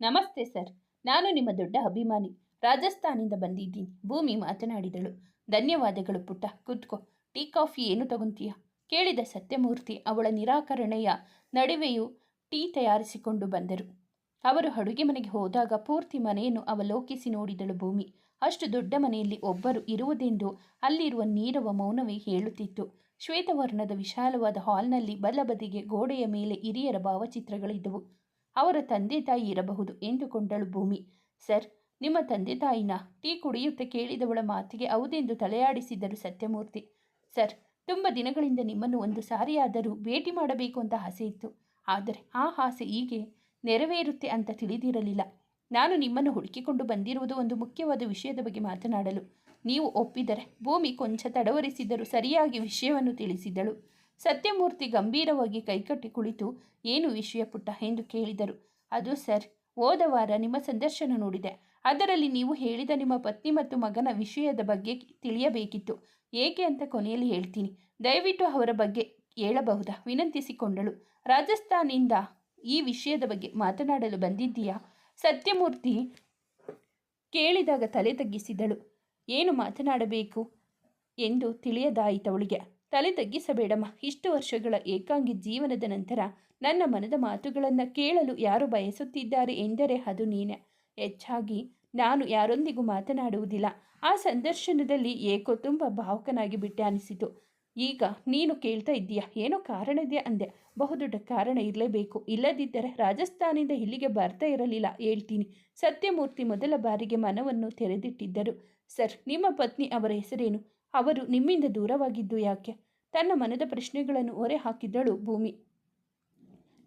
ನಮಸ್ತೆ ಸರ್. ನಾನು ನಿಮ್ಮ ದೊಡ್ಡ ಅಭಿಮಾನಿ. ರಾಜಸ್ಥಾನಿಂದ ಬಂದಿದ್ದೀನಿ. ಭೂಮಿ ಮಾತನಾಡಿದಳು. ಧನ್ಯವಾದಗಳು ಪುಟ್ಟ. ಕೂತ್ಕೋ. ಟೀ, ಕಾಫಿ ಏನು ತಗೊಂತೀಯ? ಕೇಳಿದ ಸತ್ಯಮೂರ್ತಿ ಅವಳ ನಿರಾಕರಣೆಯ ನಡುವೆಯೂ ಟೀ ತಯಾರಿಸಿಕೊಂಡು ಬಂದರು. ಅವರು ಅಡುಗೆ ಮನೆಗೆ ಹೋದಾಗ ಪೂರ್ತಿ ಮನೆಯನ್ನು ಅವಲೋಕಿಸಿ ನೋಡಿದಳು ಭೂಮಿ. ಅಷ್ಟು ದೊಡ್ಡ ಮನೆಯಲ್ಲಿ ಒಬ್ಬರು ಇರುವುದೆಂದು ಅಲ್ಲಿರುವ ನೀರವ ಮೌನವೇ ಹೇಳುತ್ತಿತ್ತು. ಶ್ವೇತವರ್ಣದ ವಿಶಾಲವಾದ ಹಾಲ್ನಲ್ಲಿ ಬಲಬದಿಗೆ ಗೋಡೆಯ ಮೇಲೆ ಹಿರಿಯರ ಭಾವಚಿತ್ರಗಳಿದ್ದವು. ಅವರ ತಂದೆ ತಾಯಿ ಇರಬಹುದು ಎಂದುಕೊಂಡಳು ಭೂಮಿ. ಸರ್, ನಿಮ್ಮ ತಂದೆ ತಾಯಿನ ಟೀ ಕುಡಿಯುತ್ತಾ ಕೇಳಿದವಳ ಮಾತಿಗೆ ಹೌದೆಂದು ತಲೆಯಾಡಿಸಿದರು ಸತ್ಯಮೂರ್ತಿ. ಸರ್, ತುಂಬ ದಿನಗಳಿಂದ ನಿಮ್ಮನ್ನು ಒಂದು ಸಾರಿಯಾದರೂ ಭೇಟಿ ಮಾಡಬೇಕು ಅಂತ ಆಸೆ ಇತ್ತು. ಆದರೆ ಆ ಆಸೆ ಹೀಗೆ ನೆರವೇರುತ್ತೆ ಅಂತ ತಿಳಿದಿರಲಿಲ್ಲ. ನಾನು ನಿಮ್ಮನ್ನು ಹುಡುಕಿಕೊಂಡು ಬಂದಿರುವುದು ಒಂದು ಮುಖ್ಯವಾದ ವಿಷಯದ ಬಗ್ಗೆ ಮಾತನಾಡಲು. ನೀವು ಒಪ್ಪಿದರೆ ಭೂಮಿ ಕೊಂಚ ತಡವರಿಸಿದರೂ ಸರಿಯಾಗಿ ವಿಷಯವನ್ನು ತಿಳಿಸಿದಳು. ಸತ್ಯಮೂರ್ತಿ ಗಂಭೀರವಾಗಿ ಕೈಕಟ್ಟಿ ಕುಳಿತು, ಏನು ವಿಷಯ ಪುಟ್ಟ? ಎಂದು ಕೇಳಿದರು. ಅದು ಸರ್, ಹೋದ ವಾರ ನಿಮ್ಮ ಸಂದರ್ಶನ ನೋಡಿದೆ. ಅದರಲ್ಲಿ ನೀವು ಹೇಳಿದ ನಿಮ್ಮ ಪತ್ನಿ ಮತ್ತು ಮಗನ ವಿಷಯದ ಬಗ್ಗೆ ತಿಳಿಯಬೇಕಿತ್ತು. ಏಕೆ ಅಂತ ಕೊನೆಯಲ್ಲಿ ಹೇಳ್ತೀನಿ. ದಯವಿಟ್ಟು ಅವರ ಬಗ್ಗೆ ಹೇಳಬಹುದಾ? ವಿನಂತಿಸಿಕೊಂಡಳು. ರಾಜಸ್ಥಾನಿಂದ ಈ ವಿಷಯದ ಬಗ್ಗೆ ಮಾತನಾಡಲು ಬಂದಿದ್ದೀಯಾ? ಸತ್ಯಮೂರ್ತಿ ಕೇಳಿದಾಗ ತಲೆ ತಗ್ಗಿಸಿದಳು. ಏನು ಮಾತನಾಡಬೇಕು? ಎಂದು ತಿಳಿಯದಾಯಿತವಳಿಗೆ. ತಲೆ ತಗ್ಗಿಸಬೇಡಮ್ಮ. ಇಷ್ಟು ವರ್ಷಗಳ ಏಕಾಂಗಿ ಜೀವನದ ನಂತರ ನನ್ನ ಮನದ ಮಾತುಗಳನ್ನು ಕೇಳಲು ಯಾರು ಬಯಸುತ್ತಿದ್ದಾರೆ ಎಂದರೆ ಅದು ನೀನೆ. ಹೆಚ್ಚಾಗಿ ನಾನು ಯಾರೊಂದಿಗೂ ಮಾತನಾಡುವುದಿಲ್ಲ. ಆ ಸಂದರ್ಶನದಲ್ಲಿ ಏಕೋ ತುಂಬ ಭಾವುಕನಾಗಿ ಬಿಟ್ಟೆ ಅನಿಸಿತು. ಈಗ ನೀನು ಕೇಳ್ತಾ ಇದ್ದೀಯಾ? ಏನೋ ಕಾರಣ ಇದೆ ಅಂದೆ. ಬಹುದೊಡ್ಡ ಕಾರಣ ಇರಲೇಬೇಕು. ಇಲ್ಲದಿದ್ದರೆ ರಾಜಸ್ಥಾನಿಂದ ಇಲ್ಲಿಗೆ ಬರ್ತಾ ಇರಲಿಲ್ಲ ಹೇಳ್ತೀನಿ. ಸತ್ಯಮೂರ್ತಿ ಮೊದಲ ಬಾರಿಗೆ ಮನವನ್ನು ತೆರೆದಿಟ್ಟಿದ್ದರು. ಸರ್, ನಿಮ್ಮ ಪತ್ನಿ ಅವರ ಹೆಸರೇನು? ಅವರು ನಿಮ್ಮಿಂದ ದೂರವಾಗಿದ್ದು ಯಾಕೆ? ತನ್ನ ಮನದ ಪ್ರಶ್ನೆಗಳನ್ನು ಹೊರೆ ಹಾಕಿದ್ದಳು ಭೂಮಿ.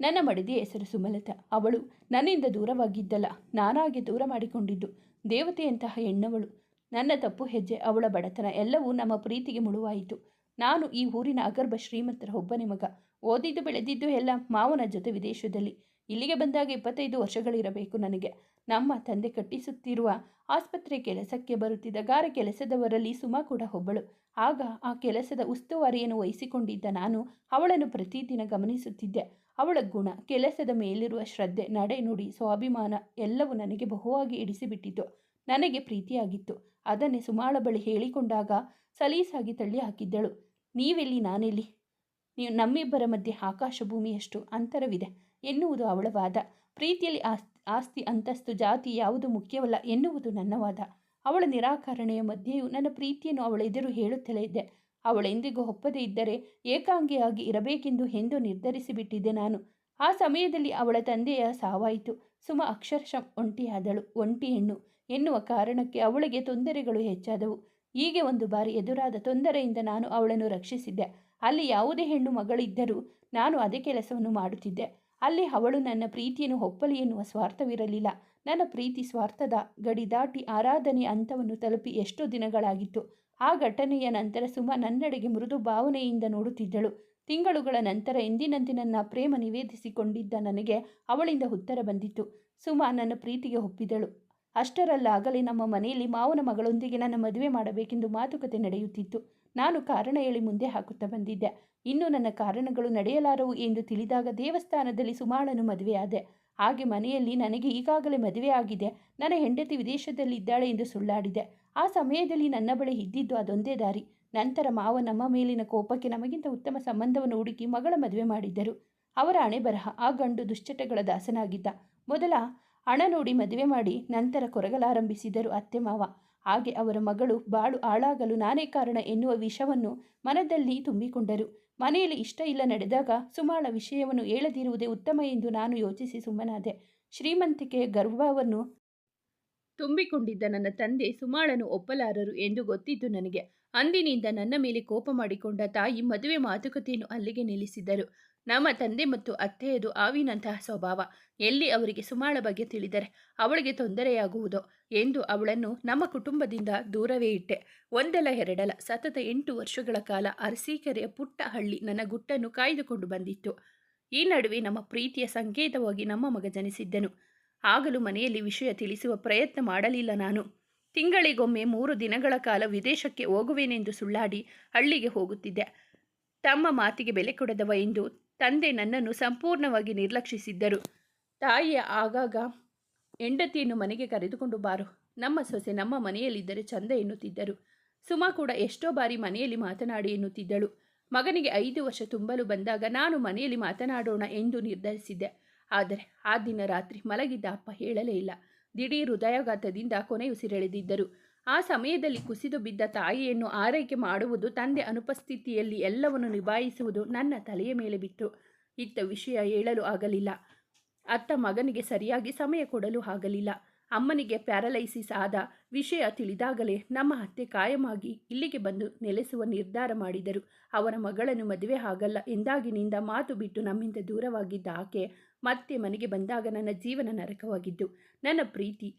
ನನ್ನ ಮಡದಿ ಹೆಸರು ಸುಮಲತಾ. ಅವಳು ನನ್ನಿಂದ ದೂರವಾಗಿದ್ದಲ್ಲ, ನಾನಾಗೆ ದೂರ ಮಾಡಿಕೊಂಡಿದ್ದು ದೇವತೆಯಂತಹ ಹೆಣ್ಣವಳು. ನನ್ನ ತಪ್ಪು ಹೆಜ್ಜೆ, ಅವಳ ಬಡತನ ಎಲ್ಲವೂ ನಮ್ಮ ಪ್ರೀತಿಗೆ ಮುಳುವಾಯಿತು. ನಾನು ಈ ಊರಿನ ಅಗರ್ಭ ಶ್ರೀಮಂತರ ಒಬ್ಬನೇ ಮಗ. ಓದಿದ್ದು ಬೆಳೆದಿದ್ದು ಎಲ್ಲ ಮಾವನ ಜೊತೆ ವಿದೇಶದಲ್ಲಿ. ಇಲ್ಲಿಗೆ ಬಂದಾಗ ಇಪ್ಪತ್ತೈದು ವರ್ಷಗಳಿರಬೇಕು ನನಗೆ. ನಮ್ಮ ತಂದೆ ಕಟ್ಟಿಸುತ್ತಿರುವ ಆಸ್ಪತ್ರೆ ಕೆಲಸಕ್ಕೆ ಬರುತ್ತಿದ್ದ ಗಾರ ಕೆಲಸದವರಲ್ಲಿ ಸುಮಾ ಕೂಡ ಒಬ್ಬಳು. ಆಗ ಆ ಕೆಲಸದ ಉಸ್ತುವಾರಿಯನ್ನು ವಹಿಸಿಕೊಂಡಿದ್ದ ನಾನು ಅವಳನ್ನು ಪ್ರತಿದಿನ ಗಮನಿಸುತ್ತಿದ್ದೆ. ಅವಳ ಗುಣ, ಕೆಲಸದ ಮೇಲಿರುವ ಶ್ರದ್ಧೆ, ನಡೆ ನುಡಿ, ಸ್ವಾಭಿಮಾನ ಎಲ್ಲವೂ ನನಗೆ ಬಹುವಾಗಿ ಇಡಿಸಿಬಿಟ್ಟಿತು. ನನಗೆ ಪ್ರೀತಿಯಾಗಿತ್ತು. ಅದನ್ನೇ ಸುಮಾಳ ಬಳಿ ಹೇಳಿಕೊಂಡಾಗ ಸಲೀಸಾಗಿ ತಳ್ಳಿ ಹಾಕಿದ್ದಳು ನೀವೆಲ್ಲಿ? ನಾನೆಲ್ಲಿ? ನೀವು ನಮ್ಮಿಬ್ಬರ ಮಧ್ಯೆ ಆಕಾಶ ಭೂಮಿಯಷ್ಟು ಅಂತರವಿದೆ ಎನ್ನುವುದು ಅವಳ ವಾದ. ಪ್ರೀತಿಯಲ್ಲಿ ಆಸ್ತಿ ಆಸ್ತಿ, ಅಂತಸ್ತು, ಜಾತಿ ಯಾವುದು ಮುಖ್ಯವಲ್ಲ ಎನ್ನುವುದು ನನ್ನ ವಾದ. ಅವಳ ನಿರಾಕರಣೆಯ ಮಧ್ಯೆಯೂ ನನ್ನ ಪ್ರೀತಿಯನ್ನು ಅವಳ ಎದುರು ಹೇಳುತ್ತಲೇ ಇದ್ದೆ. ಅವಳೆಂದಿಗೂ ಒಪ್ಪದೇ ಇದ್ದರೆ ಏಕಾಂಗಿಯಾಗಿ ಇರಬೇಕೆಂದು ಎಂದು ನಿರ್ಧರಿಸಿಬಿಟ್ಟಿದ್ದೆ ನಾನು. ಆ ಸಮಯದಲ್ಲಿ ಅವಳ ತಂದೆಯ ಸಾವಾಯಿತು. ಸುಮ ಅಕ್ಷರಶಃ ಒಂಟಿಯಾದಳು. ಒಂಟಿ ಹೆಣ್ಣು. ಎನ್ನುವ ಕಾರಣಕ್ಕೆ ಅವಳಿಗೆ ತೊಂದರೆಗಳು ಹೆಚ್ಚಾದವು. ಹೀಗೆ ಒಂದು ಬಾರಿ ಎದುರಾದ ತೊಂದರೆಯಿಂದ ನಾನು ಅವಳನ್ನು ರಕ್ಷಿಸಿದ್ದೆ. ಅಲ್ಲಿ ಯಾವುದೇ ಹೆಣ್ಣು ಮಗಳಿದ್ದರೂ ನಾನು ಅದೇ ಕೆಲಸವನ್ನು ಮಾಡುತ್ತಿದ್ದೆ. ಅಲ್ಲಿ ಅವಳು ನನ್ನ ಪ್ರೀತಿಯನ್ನು ಒಪ್ಪಲಿ ಎನ್ನುವ ಸ್ವಾರ್ಥವಿರಲಿಲ್ಲ. ನನ್ನ ಪ್ರೀತಿ ಸ್ವಾರ್ಥದ ಗಡಿ ದಾಟಿ ಆರಾಧನೆ ಹಂತವನ್ನು ತಲುಪಿ ಎಷ್ಟೋ ದಿನಗಳಾಗಿತ್ತು. ಆ ಘಟನೆಯ ನಂತರ ಸುಮ ನನ್ನೆಡೆಗೆ ಮೃದು ಭಾವನೆಯಿಂದ ನೋಡುತ್ತಿದ್ದಳು. ತಿಂಗಳುಗಳ ನಂತರ ಎಂದಿನಂತೆ ನನ್ನ ಪ್ರೇಮ ನಿವೇದಿಸಿಕೊಂಡಿದ್ದ ನನಗೆ ಅವಳಿಂದ ಉತ್ತರ ಬಂದಿತ್ತು. ಸುಮ ನನ್ನ ಪ್ರೀತಿಗೆ ಒಪ್ಪಿದಳು. ಅಷ್ಟರಲ್ಲಾಗಲೇ ನಮ್ಮ ಮನೆಯಲ್ಲಿ ಮಾವನ ಮಗಳೊಂದಿಗೆ ನನ್ನ ಮದುವೆ ಮಾಡಬೇಕೆಂದು ಮಾತುಕತೆ ನಡೆಯುತ್ತಿತ್ತು. ನಾನು ಕಾರಣ ಹೇಳಿ ಮುಂದೆ ಹಾಕುತ್ತಾ ಬಂದಿದ್ದೆ. ಇನ್ನು ನನ್ನ ಕಾರಣಗಳು ನಡೆಯಲಾರವು ಎಂದು ತಿಳಿದಾಗ ದೇವಸ್ಥಾನದಲ್ಲಿ ಸುಮಾಳನು ಮದುವೆಯಾದೆ. ಹಾಗೆ ಮನೆಯಲ್ಲಿ ನನಗೆ ಈಗಾಗಲೇ ಮದುವೆ ಆಗಿದೆ. ನನ್ನ ಹೆಂಡತಿ ವಿದೇಶದಲ್ಲಿದ್ದಾಳೆ ಎಂದು ಸುಳ್ಳಾಡಿದೆ. ಆ ಸಮಯದಲ್ಲಿ ನನ್ನ ಬಳಿ ಇದ್ದಿದ್ದು ಅದೊಂದೇ ದಾರಿ. ನಂತರ ಮಾವ ನಮ್ಮ ಮೇಲಿನ ಕೋಪಕ್ಕೆ ನಮಗಿಂತ ಉತ್ತಮ ಸಂಬಂಧವನ್ನು ಹುಡುಕಿ ಮಗಳ ಮದುವೆ ಮಾಡಿದ್ದರು. ಅವರ ಹಣೆ ಬರಹ ಆ ಗಂಡು ದುಶ್ಚಟಗಳ ದಾಸನಾಗಿದ್ದ. ಮೊದಲ ಹಣ ನೋಡಿ ಮದುವೆ ಮಾಡಿ, ನಂತರ ಕೊರಗಲಾರಂಭಿಸಿದರು ಅತ್ತೆ ಮಾವ. ಹಾಗೆ ಅವರ ಮಗಳು ಬಾಳು ಹಾಳಾಗಲು ನಾನೇ ಕಾರಣ ಎನ್ನುವ ವಿಷವನ್ನು ಮನದಲ್ಲಿ ತುಂಬಿಕೊಂಡರು. ಮನೆಯಲ್ಲಿ ಇಷ್ಟ ಇಲ್ಲ ನಡೆದಾಗ ಸುಮಾಳ ವಿಷಯವನ್ನು ಹೇಳದಿರುವುದೇ ಉತ್ತಮ ಎಂದು ನಾನು ಯೋಚಿಸಿ ಸುಮ್ಮನಾದೆ. ಶ್ರೀಮಂತಿಕೆಯ ಗರ್ವವನ್ನು ತುಂಬಿಕೊಂಡಿದ್ದ ನನ್ನ ತಂದೆ ಸುಮಾಳನು ಒಪ್ಪಲಾರರು ಎಂದು ಗೊತ್ತಿದ್ದು ನನಗೆ. ಅಂದಿನಿಂದ ನನ್ನ ಮೇಲೆ ಕೋಪ ಮಾಡಿಕೊಂಡ ತಾಯಿ ಮದುವೆ ಮಾತುಕತೆಯನ್ನು ಅಲ್ಲಿಗೆ ನಿಲ್ಲಿಸಿದರು. ನಮ್ಮ ತಂದೆ ಮತ್ತು ಅತ್ತೆಯದು ಆವಿನಂತಹ ಸ್ವಭಾವ. ಎಲ್ಲಿ ಅವರಿಗೆ ಸುಮಾಳ ಬಗ್ಗೆ ತಿಳಿದರೆ ಅವಳಿಗೆ ತೊಂದರೆಯಾಗುವುದೋ ಎಂದು ಅವಳನ್ನು ನಮ್ಮ ಕುಟುಂಬದಿಂದ ದೂರವೇ ಇಟ್ಟೆ. ಒಂದಲ್ಲ ಎರಡಲ್ಲ ಸತತ ಎಂಟು ವರ್ಷಗಳ ಕಾಲ ಅರಸೀಕೆರೆಯ ಪುಟ್ಟ ಹಳ್ಳಿ ನನ್ನ ಗುಟ್ಟನ್ನು ಕಾಯ್ದುಕೊಂಡು ಬಂದಿತ್ತು. ಈ ನಡುವೆ ನಮ್ಮ ಪ್ರೀತಿಯ ಸಂಕೇತವಾಗಿ ನಮ್ಮ ಮಗ ಜನಿಸಿದ್ದನು. ಆಗಲೂ ಮನೆಯಲ್ಲಿ ವಿಷಯ ತಿಳಿಸುವ ಪ್ರಯತ್ನ ಮಾಡಲಿಲ್ಲ ನಾನು. ತಿಂಗಳಿಗೊಮ್ಮೆ ಮೂರು ದಿನಗಳ ಕಾಲ ವಿದೇಶಕ್ಕೆ ಹೋಗುವೆನೆಂದು ಸುಳ್ಳಾಡಿ ಹಳ್ಳಿಗೆ ಹೋಗುತ್ತಿದ್ದೆ. ತಮ್ಮ ಮಾತಿಗೆ ಬೆಲೆ ಕೊಡದವ ಎಂದು ತಂದೆ ನನ್ನನ್ನು ಸಂಪೂರ್ಣವಾಗಿ ನಿರ್ಲಕ್ಷಿಸಿದ್ದರು. ತಾಯಿಯ ಆಗಾಗ ಹೆಂಡತಿಯನ್ನು ಮನೆಗೆ ಕರೆದುಕೊಂಡು ಬಾರು. ನಮ್ಮ ಸೊಸೆ ನಮ್ಮ ಮನೆಯಲ್ಲಿದ್ದರೆ ಚಂದ ಎನ್ನುತ್ತಿದ್ದರು. ಸುಮಾ ಕೂಡ ಎಷ್ಟೋ ಬಾರಿ ಮನೆಯಲ್ಲಿ ಮಾತನಾಡಿ ಎನ್ನುತ್ತಿದ್ದಳು. ಮಗನಿಗೆ ಐದು ವರ್ಷ ತುಂಬಲು ಬಂದಾಗ ನಾನು ಮನೆಯಲ್ಲಿ ಮಾತನಾಡೋಣ ಎಂದು ನಿರ್ಧರಿಸಿದ್ದೆ. ಆದರೆ ಆ ದಿನ ರಾತ್ರಿ ಮಲಗಿದ್ದ ಅಪ್ಪ ಹೇಳಲೇ ಇಲ್ಲ. ದಿಢೀರ್ ಹೃದಯಾಘಾತದಿಂದ ಕೊನೆಯುಸಿರೆಳೆದಿದ್ದರು. ಆ ಸಮಯದಲ್ಲಿ ಕುಸಿದು ಬಿದ್ದ ತಾಯಿಯನ್ನು ಆರೈಕೆ ಮಾಡುವುದು ತಂದೆ ಅನುಪಸ್ಥಿತಿಯಲ್ಲಿ ಎಲ್ಲವನ್ನು ನಿಭಾಯಿಸುವುದು ನನ್ನ ತಲೆಯ ಮೇಲೆ ಬಿತ್ತು. ಇತ್ತ ವಿಷಯ ಹೇಳಲು ಆಗಲಿಲ್ಲ. ಅತ್ತ ಮಗನಿಗೆ ಸರಿಯಾಗಿ ಸಮಯ ಕೊಡಲು ಆಗಲಿಲ್ಲ. ಅಮ್ಮನಿಗೆ ಪ್ಯಾರಲೈಸಿಸ್ ಆದ ವಿಷಯ ತಿಳಿದಾಗಲೇ ನಮ್ಮ ಅತ್ತೆ ಕಾಯಮಾಗಿ ಇಲ್ಲಿಗೆ ಬಂದು ನೆಲೆಸುವ ನಿರ್ಧಾರ ಮಾಡಿದರು. ಅವರ ಮಗಳನ್ನು ಮದುವೆ ಆಗಲ್ಲ ಎಂದಾಗಿನಿಂದ ಮಾತು ಬಿಟ್ಟು ನಮ್ಮಿಂದ ದೂರವಾಗಿದ್ದ ಆಕೆ ಮತ್ತೆ ಮನೆಗೆ ಬಂದಾಗ ನನ್ನ ಜೀವನ ನರಕವಾಗಿದ್ದು. ನನ್ನ ಪ್ರೀತಿ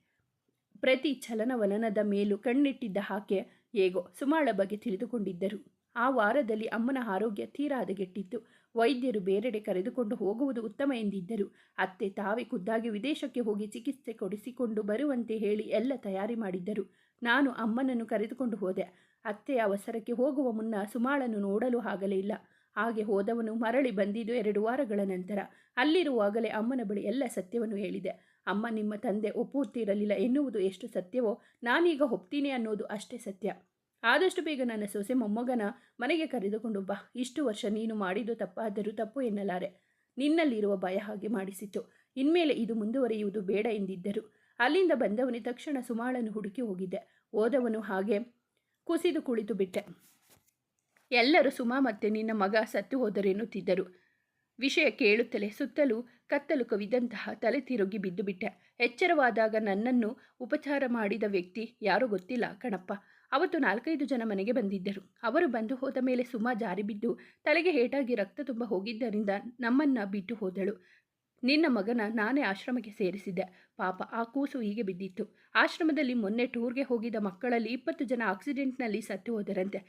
ಪ್ರತಿ ಚಲನವಲನದ ಮೇಲೂ ಕಣ್ಣಿಟ್ಟಿದ್ದ ಹಾಕೆ ಹೇಗೋ ಸುಮಾಳ ಬಗ್ಗೆ ತಿಳಿದುಕೊಂಡಿದ್ದರು. ಆ ವಾರದಲ್ಲಿ ಅಮ್ಮನ ಆರೋಗ್ಯ ತೀರಾ ಹದಗೆಟ್ಟಿತ್ತು. ವೈದ್ಯರು ಬೇರೆಡೆ ಕರೆದುಕೊಂಡು ಹೋಗುವುದು ಉತ್ತಮ ಎಂದಿದ್ದರು. ಅತ್ತೆ ತಾವೇ ಖುದ್ದಾಗಿ ವಿದೇಶಕ್ಕೆ ಹೋಗಿ ಚಿಕಿತ್ಸೆ ಕೊಡಿಸಿಕೊಂಡು ಬರುವಂತೆ ಹೇಳಿ ಎಲ್ಲ ತಯಾರಿ ಮಾಡಿದ್ದರು. ನಾನು ಅಮ್ಮನನ್ನು ಕರೆದುಕೊಂಡು ಹೋದೆ. ಅತ್ತೆಯ ಅವಸರಕ್ಕೆ ಹೋಗುವ ಮುನ್ನ ಸುಮಾಳನ್ನು ನೋಡಲು ಆಗಲೇ ಇಲ್ಲ. ಹಾಗೆ ಹೋದವನು ಮರಳಿ ಬಂದಿದ್ದು ಎರಡು ವಾರಗಳ ನಂತರ. ಅಲ್ಲಿರುವಾಗಲೇ ಅಮ್ಮನ ಬಳಿ ಎಲ್ಲ ಸತ್ಯವನ್ನು ಹೇಳಿದೆ. ಅಮ್ಮ ನಿಮ್ಮ ತಂದೆ ಒಪ್ಪುತ್ತಿರಲಿಲ್ಲ ಎನ್ನುವುದು ಎಷ್ಟು ಸತ್ಯವೋ ನಾನೀಗ ಒಪ್ತೀನಿ ಅನ್ನೋದು ಅಷ್ಟೇ ಸತ್ಯ. ಆದಷ್ಟು ಬೇಗ ನನ್ನ ಸೊಸೆ ಮೊಮ್ಮಗನ ಮನೆಗೆ ಕರೆದುಕೊಂಡು ಬಾ. ಇಷ್ಟು ವರ್ಷ ನೀನು ಮಾಡಿದ್ದು ತಪ್ಪಾದರೂ ತಪ್ಪು ಎನ್ನಲಾರೆ. ನಿನ್ನಲ್ಲಿರುವ ಭಯ ಹಾಗೆ ಮಾಡಿಸಿತು ಇನ್ಮೇಲೆ ಇದು ಮುಂದುವರಿಯುವುದು ಬೇಡ ಎಂದಿದ್ದರು. ಅಲ್ಲಿಂದ ಬಂದವನೇ ತಕ್ಷಣ ಸುಮಾಳನ್ನು ಹುಡುಕಿ ಹೋಗಿದ್ದೆ. ಓದವನು ಹಾಗೆ ಕುಸಿದು ಕುಳಿತು ಬಿಟ್ಟೆ. ಎಲ್ಲರೂ ಸುಮಾ ಮತ್ತೆ ನಿನ್ನ ಮಗ ಸತ್ತು ಹೋದರೆನ್ನುತ್ತಿದ್ದರು. ವಿಷಯ ಕೇಳುತ್ತಲೇ ಸುತ್ತಲೂ ಕತ್ತಲು ಕವಿದಂತಹ ತಲೆ ತಿರುಗಿ ಬಿದ್ದು ಬಿಟ್ಟೆ ಎಚ್ಚರವಾದಾಗ ನನ್ನನ್ನು ಉಪಚಾರ ಮಾಡಿದ ವ್ಯಕ್ತಿ ಯಾರೂ ಗೊತ್ತಿಲ್ಲ ಕಣಪ್ಪ. ಅವತ್ತು ನಾಲ್ಕೈದು ಜನ ಮನೆಗೆ ಬಂದಿದ್ದರು. ಅವರು ಬಂದು ಹೋದ ಮೇಲೆ ಸುಮಾ ಜಾರಿ ಬಿದ್ದು ತಲೆಗೆ ಹೇಟಾಗಿ ರಕ್ತ ತುಂಬ ಹೋಗಿದ್ದರಿಂದ ನಮ್ಮನ್ನ ಬಿಟ್ಟು ಹೋದಳು. ನಿನ್ನ ಮಗನ ನಾನೇ ಆಶ್ರಮಕ್ಕೆ ಸೇರಿಸಿದ್ದೆ. ಪಾಪ ಆ ಕೂಸು ಹೀಗೆ ಬಿದ್ದಿತ್ತು. ಆಶ್ರಮದಲ್ಲಿ ಮೊನ್ನೆ ಟೂರ್ಗೆ ಹೋಗಿದ್ದ ಮಕ್ಕಳಲ್ಲಿ ಇಪ್ಪತ್ತು ಜನ ಆಕ್ಸಿಡೆಂಟ್ನಲ್ಲಿ ಸತ್ತು ಹೋದರಂತೆ.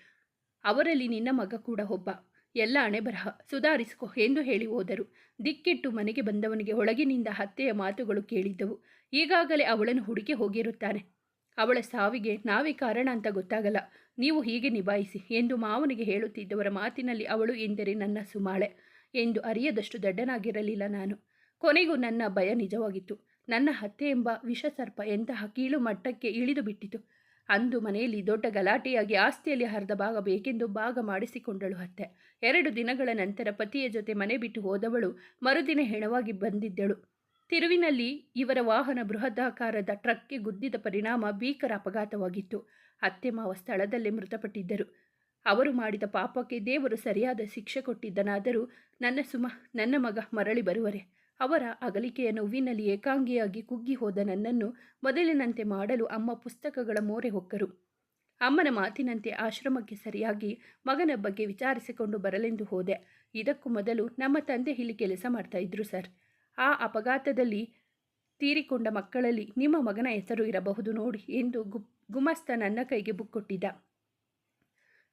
ಅವರಲ್ಲಿ ನಿನ್ನ ಮಗ ಕೂಡ ಒಬ್ಬ. ಎಲ್ಲ ಹಣೆ ಬರಹ ಸುಧಾರಿಸಿಕೊ ಎಂದು ಹೇಳಿ ಹೋದರು. ದಿಕ್ಕಿಟ್ಟು ಮನೆಗೆ ಬಂದವನಿಗೆ ಒಳಗಿನಿಂದ ಹತ್ತೆಯ ಮಾತುಗಳು ಕೇಳಿದ್ದವು. ಈಗಾಗಲೇ ಅವಳನ್ನು ಹುಡುಕಿ ಹೋಗಿರುತ್ತಾನೆ. ಅವಳ ಸಾವಿಗೆ ನಾವೇ ಕಾರಣ ಅಂತ ಗೊತ್ತಾಗಲ್ಲ. ನೀವು ಹೀಗೆ ನಿಭಾಯಿಸಿ ಎಂದು ಮಾವನಿಗೆ ಹೇಳುತ್ತಿದ್ದವರ ಮಾತಿನಲ್ಲಿ ಅವಳು ಎಂದರೆ ನನ್ನ ಸುಮಾಳೆ ಎಂದು ಅರಿಯದಷ್ಟು ದಡ್ಡನಾಗಿರಲಿಲ್ಲ ನಾನು. ಕೊನೆಗೂ ನನ್ನ ಭಯ ನಿಜವಾಗಿತ್ತು. ನನ್ನ ಹತ್ಯೆ ಎಂಬ ವಿಷಸರ್ಪ ಎಂತಹ ಕೀಳು ಮಟ್ಟಕ್ಕೆ ಇಳಿದು ಬಿಟ್ಟಿತು. ಅಂದು ಮನೆಯಲ್ಲಿ ದೊಡ್ಡ ಗಲಾಟೆಯಾಗಿ ಆಸ್ತಿಯಲ್ಲಿ ಹರಿದ ಭಾಗ ಬೇಕೆಂದು ಭಾಗ ಮಾಡಿಸಿಕೊಂಡಳು ಅತ್ತೆ. ಎರಡು ದಿನಗಳ ನಂತರ ಪತಿಯ ಜೊತೆ ಮನೆ ಬಿಟ್ಟು ಹೋದವಳು ಮರುದಿನ ಹೆಣವಾಗಿ ಬಂದಿದ್ದಳು. ತಿರುವಿನಲ್ಲಿ ಇವರ ವಾಹನ ಬೃಹದಾಕಾರದ ಟ್ರಕ್ಗೆ ಗುದ್ದಿದ ಪರಿಣಾಮ ಭೀಕರ ಅಪಘಾತವಾಗಿತ್ತು. ಅತ್ತೆ ಮಾವ ಸ್ಥಳದಲ್ಲೇ ಮೃತಪಟ್ಟಿದ್ದರು. ಅವರು ಮಾಡಿದ ಪಾಪಕ್ಕೆ ದೇವರು ಸರಿಯಾದ ಶಿಕ್ಷೆ ಕೊಟ್ಟಿದ್ದನಾದರೂ ನನ್ನ ಸುಮ, ನನ್ನ ಮಗ ಮರಳಿ ಬರುವರೆ. ಅವರ ಅಗಲಿಕೆಯ ನೋವಿನಲ್ಲಿ ಏಕಾಂಗಿಯಾಗಿ ಕುಗ್ಗಿ ಹೋದ ನನ್ನನ್ನು ಮೊದಲಿನಂತೆ ಮಾಡಲು ಅಮ್ಮ ಪುಸ್ತಕಗಳ ಮೋರೆ ಹೊಕ್ಕರು. ಅಮ್ಮನ ಮಾತಿನಂತೆ ಆಶ್ರಮಕ್ಕೆ ಸರಿಯಾಗಿ ಮಗನ ಬಗ್ಗೆ ವಿಚಾರಿಸಿಕೊಂಡು ಬರಲೆಂದು ಹೋದೆ. ಇದಕ್ಕೂ ಮೊದಲು ನಮ್ಮ ತಂದೆ ಇಲ್ಲಿ ಕೆಲಸ ಮಾಡ್ತಾ ಇದ್ರು ಸರ್. ಆ ಅಪಘಾತದಲ್ಲಿ ತೀರಿಕೊಂಡ ಮಕ್ಕಳಲ್ಲಿ ನಿಮ್ಮ ಮಗನ ಹೆಸರು ಇರಬಹುದು ನೋಡಿ ಎಂದು ಗು, ಗುಮಸ್ತ ನನ್ನ ಕೈಗೆ ಬುಕ್ ಕೊಟ್ಟಿದ್ದ.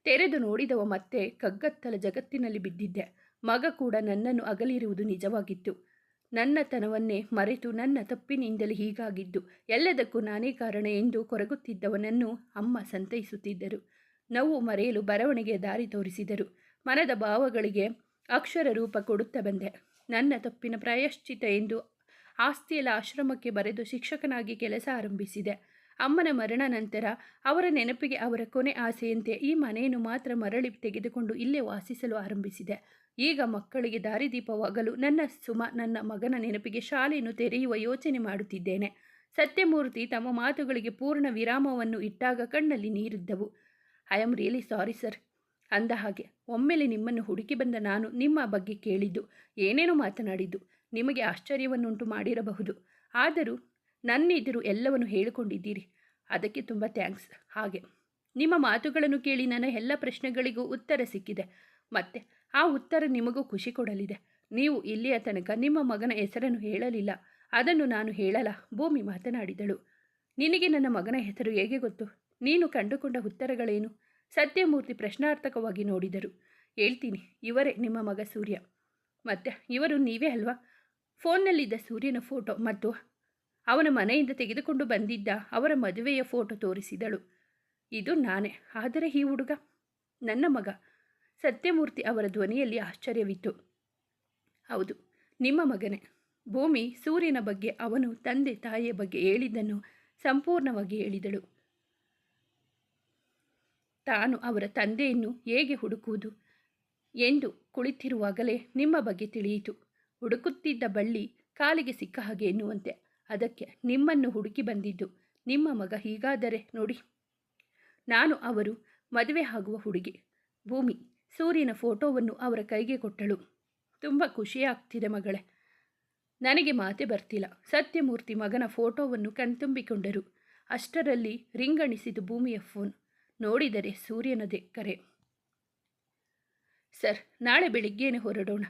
ತೆರೆದು ನೋಡಿದವ ಮತ್ತೆ ಕಗ್ಗತ್ತಲ ಜಗತ್ತಿನಲ್ಲಿ ಬಿದ್ದಿದ್ದೆ. ಮಗ ಕೂಡ ನನ್ನನ್ನು ಅಗಲಿರುವುದು ನಿಜವಾಗಿತ್ತು. ನನ್ನತನವನ್ನೇ ಮರೆತು ನನ್ನ ತಪ್ಪಿನಿಂದಲೇ ಹೀಗಾಗಿದ್ದು, ಎಲ್ಲದಕ್ಕೂ ನಾನೇ ಕಾರಣ ಎಂದು ಕೊರಗುತ್ತಿದ್ದವನನ್ನು ಅಮ್ಮ ಸಂತೈಸುತ್ತಿದ್ದರು. ನೋವು ಮರೆಯಲು ಬರವಣಿಗೆ ದಾರಿ ತೋರಿಸಿದರು. ಮನದ ಭಾವಗಳಿಗೆ ಅಕ್ಷರ ರೂಪ ಕೊಡುತ್ತಾ ಬಂದೆ. ನನ್ನ ತಪ್ಪಿನ ಪ್ರಾಯಶ್ಚಿತ ಎಂದು ಆಸ್ತಿಯಲ್ಲ ಆಶ್ರಮಕ್ಕೆ ಬರೆದು ಶಿಕ್ಷಕನಾಗಿ ಕೆಲಸ ಆರಂಭಿಸಿದೆ. ಅಮ್ಮನ ಮರಣ ನಂತರ ಅವರ ನೆನಪಿಗೆ ಅವರ ಕೊನೆ ಆಸೆಯಂತೆ ಈ ಮನೆಯನ್ನು ಮಾತ್ರ ಮರಳಿ ತೆಗೆದುಕೊಂಡು ಇಲ್ಲೇ ವಾಸಿಸಲು ಆರಂಭಿಸಿದೆ. ಈಗ ಮಕ್ಕಳಿಗೆ ದಾರಿದೀಪವಾಗಲು ನನ್ನ ಸುಮ ನನ್ನ ಮಗನ ನೆನಪಿಗೆ ಶಾಲೆಯನ್ನು ತೆರೆಯುವ ಯೋಚನೆ ಮಾಡುತ್ತಿದ್ದೇನೆ. ಸತ್ಯಮೂರ್ತಿ ತಮ್ಮ ಮಾತುಗಳಿಗೆ ಪೂರ್ಣ ವಿರಾಮವನ್ನು ಇಟ್ಟಾಗ ಕಣ್ಣಲ್ಲಿ ನೀರಿದ್ದವು. I am really sorry sir ಅಂದ ಹಾಗೆ, ಒಮ್ಮೆಲೆ ನಿಮ್ಮನ್ನು ಹುಡುಕಿ ಬಂದ ನಾನು ನಿಮ್ಮ ಬಗ್ಗೆ ಕೇಳಿದ್ದು, ಏನೇನೋ ಮಾತನಾಡಿದ್ದು, ನಿಮಗೆ ಆಶ್ಚರ್ಯವನ್ನುಂಟು ಮಾಡಿರಬಹುದು. ಆದರೂ ನನ್ನೆದುರು ಎಲ್ಲವನ್ನು ಹೇಳಿಕೊಂಡಿದ್ದೀರಿ. ಅದಕ್ಕೆ ತುಂಬ ಥ್ಯಾಂಕ್ಸ್. ಹಾಗೆ. ನಿಮ್ಮ ಮಾತುಗಳನ್ನು ಕೇಳಿ ನನ್ನ ಎಲ್ಲ ಪ್ರಶ್ನೆಗಳಿಗೂ ಉತ್ತರ ಸಿಕ್ಕಿದೆ. ಮತ್ತೆ ಆ ಉತ್ತರ ನಿಮಗೂ ಖುಷಿ ಕೊಡಲಿದೆ. ನೀವು ಇಲ್ಲಿಯ ತನಕ ನಿಮ್ಮ ಮಗನ ಹೆಸರನ್ನು ಹೇಳಲಿಲ್ಲ. ಅದನ್ನು ನಾನು ಹೇಳಲ್ಲ. ಭೂಮಿ ಮಾತನಾಡಿದಳು. ನಿನಗೆ ನನ್ನ ಮಗನ ಹೆಸರು ಹೇಗೆ ಗೊತ್ತು? ನೀನು ಕಂಡುಕೊಂಡ ಉತ್ತರಗಳೇನು? ಸತ್ಯಮೂರ್ತಿ ಪ್ರಶ್ನಾರ್ಥಕವಾಗಿ ನೋಡಿದರು. ಹೇಳ್ತೀನಿ, ಇವರೇ ನಿಮ್ಮ ಮಗ ಸೂರ್ಯ. ಮತ್ತೆ, ಇವರು ನೀವೇ ಅಲ್ವಾ? ಫೋನ್ನಲ್ಲಿದ್ದ ಸೂರ್ಯನ ಫೋಟೋ ಮತ್ತು ಅವನ ಮನೆಯಿಂದ ತೆಗೆದುಕೊಂಡು ಬಂದಿದ್ದ ಅವರ ಮದುವೆಯ ಫೋಟೋ ತೋರಿಸಿದಳು. ಇದು ನಾನೇ, ಆದರೆ ಈ ಹುಡುಗ ನನ್ನ ಮಗ. ಸತ್ಯಮೂರ್ತಿ ಅವರ ಧ್ವನಿಯಲ್ಲಿ ಆಶ್ಚರ್ಯವಿತ್ತು. ಹೌದು, ನಿಮ್ಮ ಮಗನೇ. ಭೂಮಿ, ಸೂರ್ಯನ ಬಗ್ಗೆ ಅವನು ತಂದೆ ತಾಯಿಯ ಬಗ್ಗೆ ಹೇಳಿದ್ದನ್ನು ಸಂಪೂರ್ಣವಾಗಿ ಹೇಳಿದಳು. ತಾನು ಅವರ ತಂದೆಯನ್ನು ಹೇಗೆ ಹುಡುಕುವುದು ಎಂದು ಕುಳಿತಿರುವಾಗಲೇ ನಿಮ್ಮ ಬಗ್ಗೆ ತಿಳಿಯಿತು. ಹುಡುಕುತ್ತಿದ್ದ ಬಳ್ಳಿ ಕಾಲಿಗೆ ಸಿಕ್ಕ ಹಾಗೆ ಎನ್ನುವಂತೆ. ಅದಕ್ಕೆ ನಿಮ್ಮನ್ನು ಹುಡುಕಿ ಬಂದಿದ್ದು. ನಿಮ್ಮ ಮಗ ಹೀಗಾದರೆ ನೋಡಿ. ನಾನು ಅವರು ಮದುವೆ ಆಗುವ ಹುಡುಗಿ. ಭೂಮಿ, ಸೂರ್ಯನ ಫೋಟೋವನ್ನು ಅವರ ಕೈಗೆ ಕೊಟ್ಟಳು. ತುಂಬ ಖುಷಿಯಾಗ್ತಿದೆ ಮಗಳೇ. ನನಗೆ ಮಾತೆ ಬರ್ತಿಲ್ಲ. ಸತ್ಯಮೂರ್ತಿ ಮಗನ ಫೋಟೋವನ್ನು ಕಣ್ತುಂಬಿಕೊಂಡರು. ಅಷ್ಟರಲ್ಲಿ ರಿಂಗಣಿಸಿದ ಭೂಮಿಯ ಫೋನ್. ನೋಡಿದರೆ ಸೂರ್ಯನದೇ ಕರೆ. ಸರ್, ನಾಳೆ ಬೆಳಿಗ್ಗೆನೆ ಹೊರಡೋಣ.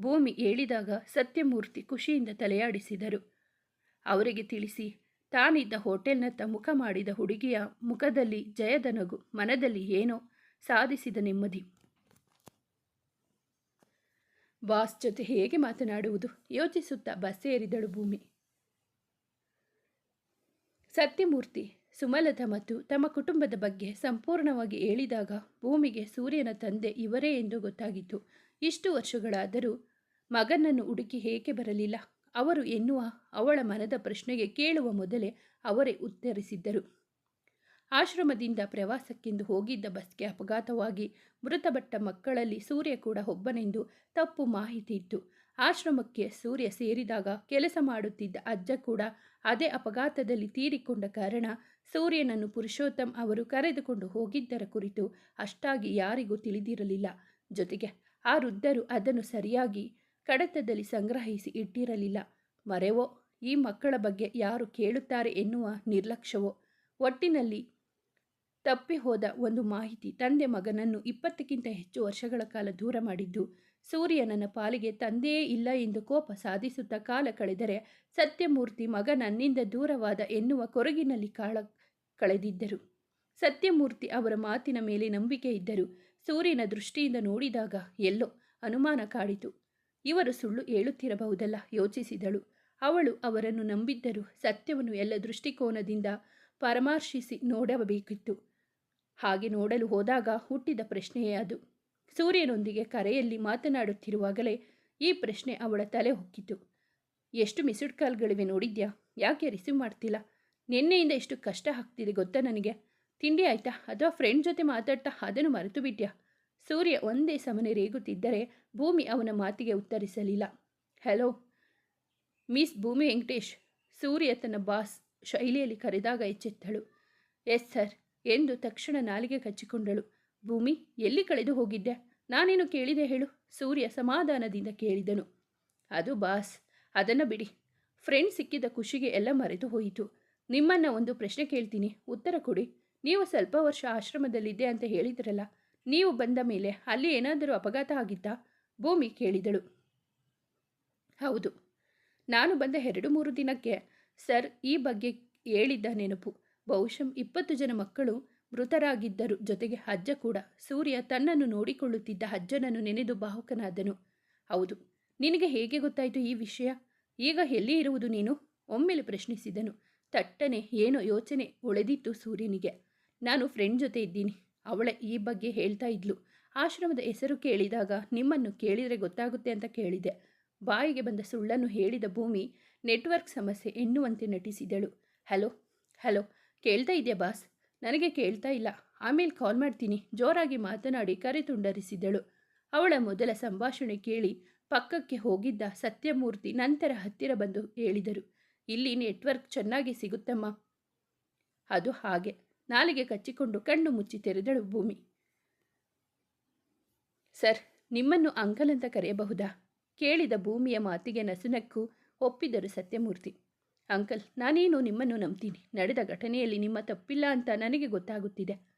ಭೂಮಿ ಹೇಳಿದಾಗ ಸತ್ಯಮೂರ್ತಿ ಖುಷಿಯಿಂದ ತಲೆಯಾಡಿಸಿದರು. ಅವರಿಗೆ ತಿಳಿಸಿ, ತಾನಿದ್ದ ಹೋಟೆಲ್ನತ್ತ ಮುಖ ಮಾಡಿದ ಹುಡುಗಿಯ ಮುಖದಲ್ಲಿ ಜಯದ ನಗು, ಮನದಲ್ಲಿ ಏನೋ ಸಾಧಿಸಿದ ನೆಮ್ಮದಿ. ಬಾಸ್ ಜೊತೆ ಹೇಗೆ ಮಾತನಾಡುವುದು? ಯೋಚಿಸುತ್ತಾ ಬಸ್ ಏರಿದಳು ಭೂಮಿ. ಸತ್ಯಮೂರ್ತಿ, ಸುಮಲತಾ ಮತ್ತು ತಮ್ಮ ಕುಟುಂಬದ ಬಗ್ಗೆ ಸಂಪೂರ್ಣವಾಗಿ ಹೇಳಿದಾಗ ಭೂಮಿಗೆ ಸೂರ್ಯನ ತಂದೆ ಇವರೇ ಎಂದು ಗೊತ್ತಾಗಿತ್ತು. ಇಷ್ಟು ವರ್ಷಗಳಾದರೂ ಮಗನನ್ನು ಹುಡುಕಿ ಹೇಗೆ ಬರಲಿಲ್ಲ? ಅವರು ಎನ್ನುವ ಅವಳ ಮನದ ಪ್ರಶ್ನೆಗೆ ಕೇಳುವ ಮೊದಲೇ ಅವರೇ ಉತ್ತರಿಸಿದ್ದರು. ಆಶ್ರಮದಿಂದ ಪ್ರವಾಸಕ್ಕೆಂದು ಹೋಗಿದ್ದ ಬಸ್ಗೆ ಅಪಘಾತವಾಗಿ ಮೃತಪಟ್ಟ ಮಕ್ಕಳಲ್ಲಿ ಸೂರ್ಯ ಕೂಡ ಒಬ್ಬನೆಂದು ತಪ್ಪು ಮಾಹಿತಿ ಇತ್ತು. ಆಶ್ರಮಕ್ಕೆ ಸೂರ್ಯ ಸೇರಿದಾಗ ಕೆಲಸ ಮಾಡುತ್ತಿದ್ದ ಅಜ್ಜ ಕೂಡ ಅದೇ ಅಪಘಾತದಲ್ಲಿ ತೀರಿಕೊಂಡ ಕಾರಣ ಸೂರ್ಯನನ್ನು ಪುರುಷೋತ್ತಮ್ ಅವರು ಕರೆದುಕೊಂಡು ಹೋಗಿದ್ದರ ಕುರಿತು ಅಷ್ಟಾಗಿ ಯಾರಿಗೂ ತಿಳಿದಿರಲಿಲ್ಲ. ಜೊತೆಗೆ ಆ ವೃದ್ಧರು ಅದನ್ನು ಸರಿಯಾಗಿ ಕಡತದಲ್ಲಿ ಸಂಗ್ರಹಿಸಿ ಇಟ್ಟಿರಲಿಲ್ಲ. ಮರೆವೋ, ಈ ಮಕ್ಕಳ ಬಗ್ಗೆ ಯಾರು ಕೇಳುತ್ತಾರೆ ಎನ್ನುವ ನಿರ್ಲಕ್ಷ್ಯವೋ? ಒಟ್ಟಿನಲ್ಲಿ ತಪ್ಪಿ ಹೋದ ಒಂದು ಮಾಹಿತಿ ತಂದೆ ಮಗನನ್ನು ಇಪ್ಪತ್ತಕ್ಕಿಂತ ಹೆಚ್ಚು ವರ್ಷಗಳ ಕಾಲ ದೂರ ಮಾಡಿದ್ದು ಸೂರ್ಯನನ್ನ ಪಾಲಿಗೆ ತಂದೆಯೇ ಇಲ್ಲ ಎಂದು ಕೋಪ ಸಾಧಿಸುತ್ತಾ ಕಾಲ ಕಳೆದರೆ ಸತ್ಯಮೂರ್ತಿ ಮಗ ನನ್ನಿಂದ ದೂರವಾದ ಎನ್ನುವ ಕೊರಗಿನಲ್ಲಿ ಕಾಳ ಕಳೆದಿದ್ದರು. ಸತ್ಯಮೂರ್ತಿ ಅವರ ಮಾತಿನ ಮೇಲೆ ನಂಬಿಕೆ ಇದ್ದರು. ಸೂರ್ಯನ ದೃಷ್ಟಿಯಿಂದ ನೋಡಿದಾಗ ಎಲ್ಲೋ ಅನುಮಾನ ಕಾಡಿತು. ಇವರು ಸುಳ್ಳು ಹೇಳುತ್ತಿರಬಹುದಲ್ಲ ಯೋಚಿಸಿದಳು. ಅವಳು ಅವರನ್ನು ನಂಬಿದ್ದರೂ ಸತ್ಯವನ್ನು ಎಲ್ಲ ದೃಷ್ಟಿಕೋನದಿಂದ ಪರಾಮರ್ಶಿಸಿ ನೋಡಬೇಕಿತ್ತು. ಹಾಗೆ ನೋಡಲು ಹೋದಾಗ ಹುಟ್ಟಿದ ಪ್ರಶ್ನೆಯೇ ಅದು. ಸೂರ್ಯನೊಂದಿಗೆ ಕರೆಯಲ್ಲಿ ಮಾತನಾಡುತ್ತಿರುವಾಗಲೇ ಈ ಪ್ರಶ್ನೆ ಅವಳ ತಲೆ ಹೊಕ್ಕಿತು. ಎಷ್ಟು ಮಿಸ್ಡ್ ಕಾಲ್ಗಳಿವೆ ನೋಡಿದ್ಯಾ? ಯಾಕೆ ರಿಸೀವ್ ಮಾಡ್ತಿಲ್ಲ? ನಿನ್ನೆಯಿಂದ ಎಷ್ಟು ಕಷ್ಟ ಆಗ್ತಿದೆ ಗೊತ್ತಾ ನನಗೆ? ತಿಂಡಿ ಆಯ್ತಾ? ಅಥವಾ ಫ್ರೆಂಡ್ ಜೊತೆ ಮಾತಾಡ್ತಾ ಅದನ್ನು ಮರೆತು ಬಿಟ್ಯಾ? ಸೂರ್ಯ ಒಂದೇ ಸಮನೆ ರೇಗುತ್ತಿದ್ದರೆ ಭೂಮಿ ಅವನ ಮಾತಿಗೆ ಉತ್ತರಿಸಲಿಲ್ಲ. ಹೆಲೋ, ಮಿಸ್ ಭೂಮಿ ವೆಂಕಟೇಶ್, ಸೂರ್ಯ ತನ್ನ ಬಾಸ್ ಶೈಲಿಯಲ್ಲಿ ಕರೆದಾಗ ಎಚ್ಚೆತ್ತಳು. ಎಸ್ ಸರ್, ಎಂದು ತಕ್ಷಣ ನಾಲಿಗೆ ಕಚ್ಚಿಕೊಂಡಳು. ಭೂಮಿ, ಎಲ್ಲಿ ಕಳೆದು ಹೋಗಿದ್ದೆ? ನಾನೇನು ಕೇಳಿದೆ ಹೇಳು, ಸೂರ್ಯ ಸಮಾಧಾನದಿಂದ ಕೇಳಿದನು. ಅದು ಬಾಸ್, ಅದನ್ನು ಬಿಡಿ. ಫ್ರೆಂಡ್ ಸಿಕ್ಕಿದ ಖುಷಿಗೆ ಎಲ್ಲ ಮರೆತು ಹೋಯಿತು. ನಿಮ್ಮನ್ನು ಒಂದು ಪ್ರಶ್ನೆ ಕೇಳ್ತೀನಿ. ಉತ್ತರ ಕೊಡಿ. ನೀವು ಸ್ವಲ್ಪ ವರ್ಷ ಆಶ್ರಮದಲ್ಲಿದ್ದೆ ಅಂತ ಹೇಳಿದ್ರಲ್ಲ ನೀವು ಬಂದ ಮೇಲೆ ಅಲ್ಲಿ ಏನಾದರೂ ಅಪಘಾತ ಆಗಿತ್ತಾ ಭೂಮಿ ಕೇಳಿದಳು. ಹೌದು. ನಾನು ಬಂದ ಎರಡು ಮೂರು ದಿನಕ್ಕೆ ಸರ್ ಈ ಬಗ್ಗೆ ಹೇಳಿದ್ದ ನೆನಪು. ಬಹುಶಃ ಇಪ್ಪತ್ತು ಜನ ಮಕ್ಕಳು ಮೃತರಾಗಿದ್ದರು. ಜೊತೆಗೆ ಅಜ್ಜ ಕೂಡ. ಸೂರ್ಯ ತನ್ನನ್ನು ನೋಡಿಕೊಳ್ಳುತ್ತಿದ್ದ ಅಜ್ಜನನ್ನು ನೆನೆದು ಬಾಹುಕನಾದನು. ಹೌದು. ನಿನಗೆ ಹೇಗೆ ಗೊತ್ತಾಯಿತು ಈ ವಿಷಯ? ಈಗ ಎಲ್ಲಿ ಇರುವುದು ನೀನು? ಒಮ್ಮೆಲೆ ಪ್ರಶ್ನಿಸಿದನು. ತಟ್ಟನೆ ಏನೋ ಯೋಚನೆ ಒಳೆದಿತ್ತು ಸೂರ್ಯನಿಗೆ. ನಾನು ಫ್ರೆಂಡ್ ಜೊತೆ ಇದ್ದೀನಿ. ಅವಳೆ ಈ ಬಗ್ಗೆ ಹೇಳ್ತಾ ಇದ್ಲು. ಆಶ್ರಮದ ಹೆಸರು ಕೇಳಿದಾಗ ನಿಮ್ಮನ್ನು ಕೇಳಿದರೆ ಗೊತ್ತಾಗುತ್ತೆ ಅಂತ ಕೇಳಿದೆ. ಬಾಯಿಗೆ ಬಂದ ಸುಳ್ಳನ್ನು ಹೇಳಿದ ಭೂಮಿ ನೆಟ್ವರ್ಕ್ ಸಮಸ್ಯೆ ಎನ್ನುವಂತೆ ನಟಿಸಿದಳು. ಹಲೋ ಹಲೋ, ಕೇಳ್ತಾ ಇದೆಯಾ ಬಾಸ್? ನನಗೆ ಕೇಳ್ತಾ ಇಲ್ಲ. ಆಮೇಲೆ ಕಾಲ್ ಮಾಡ್ತೀನಿ. ಜೋರಾಗಿ ಮಾತನಾಡಿ ಕರೆ ತುಂಡರಿಸಿದಳು ಅವಳ ಮೊದಲ ಸಂಭಾಷಣೆ ಕೇಳಿ ಪಕ್ಕಕ್ಕೆ ಹೋಗಿದ್ದ ಸತ್ಯಮೂರ್ತಿ ನಂತರ ಹತ್ತಿರ ಬಂದು ಹೇಳಿದರು. ಇಲ್ಲಿ ನೆಟ್ವರ್ಕ್ ಚೆನ್ನಾಗಿ ಸಿಗುತ್ತಮ್ಮ. ಅದು ಹಾಗೆ. ನಾಲಿಗೆ ಕಚ್ಚಿಕೊಂಡು ಕಣ್ಣು ಮುಚ್ಚಿ ತೆರೆದಳು ಭೂಮಿ. ಸರ್, ನಿಮ್ಮನ್ನು ಅಂಕಲ್ ಅಂತ ಕರೆಯಬಹುದಾ? ಕೇಳಿದ ಭೂಮಿಯ ಮಾತಿಗೆ ನಸುನಕ್ಕೂ ಒಪ್ಪಿದರು ಸತ್ಯಮೂರ್ತಿ. ಅಂಕಲ್, ನಾನೇನು ನಿಮ್ಮನ್ನು ನಂಬ್ತೀನಿ? ನಡೆದ ಘಟನೆಯಲ್ಲಿ ನಿಮ್ಮ ತಪ್ಪಿಲ್ಲ ಅಂತ ನನಗೆ ಗೊತ್ತಾಗುತ್ತಿದೆ.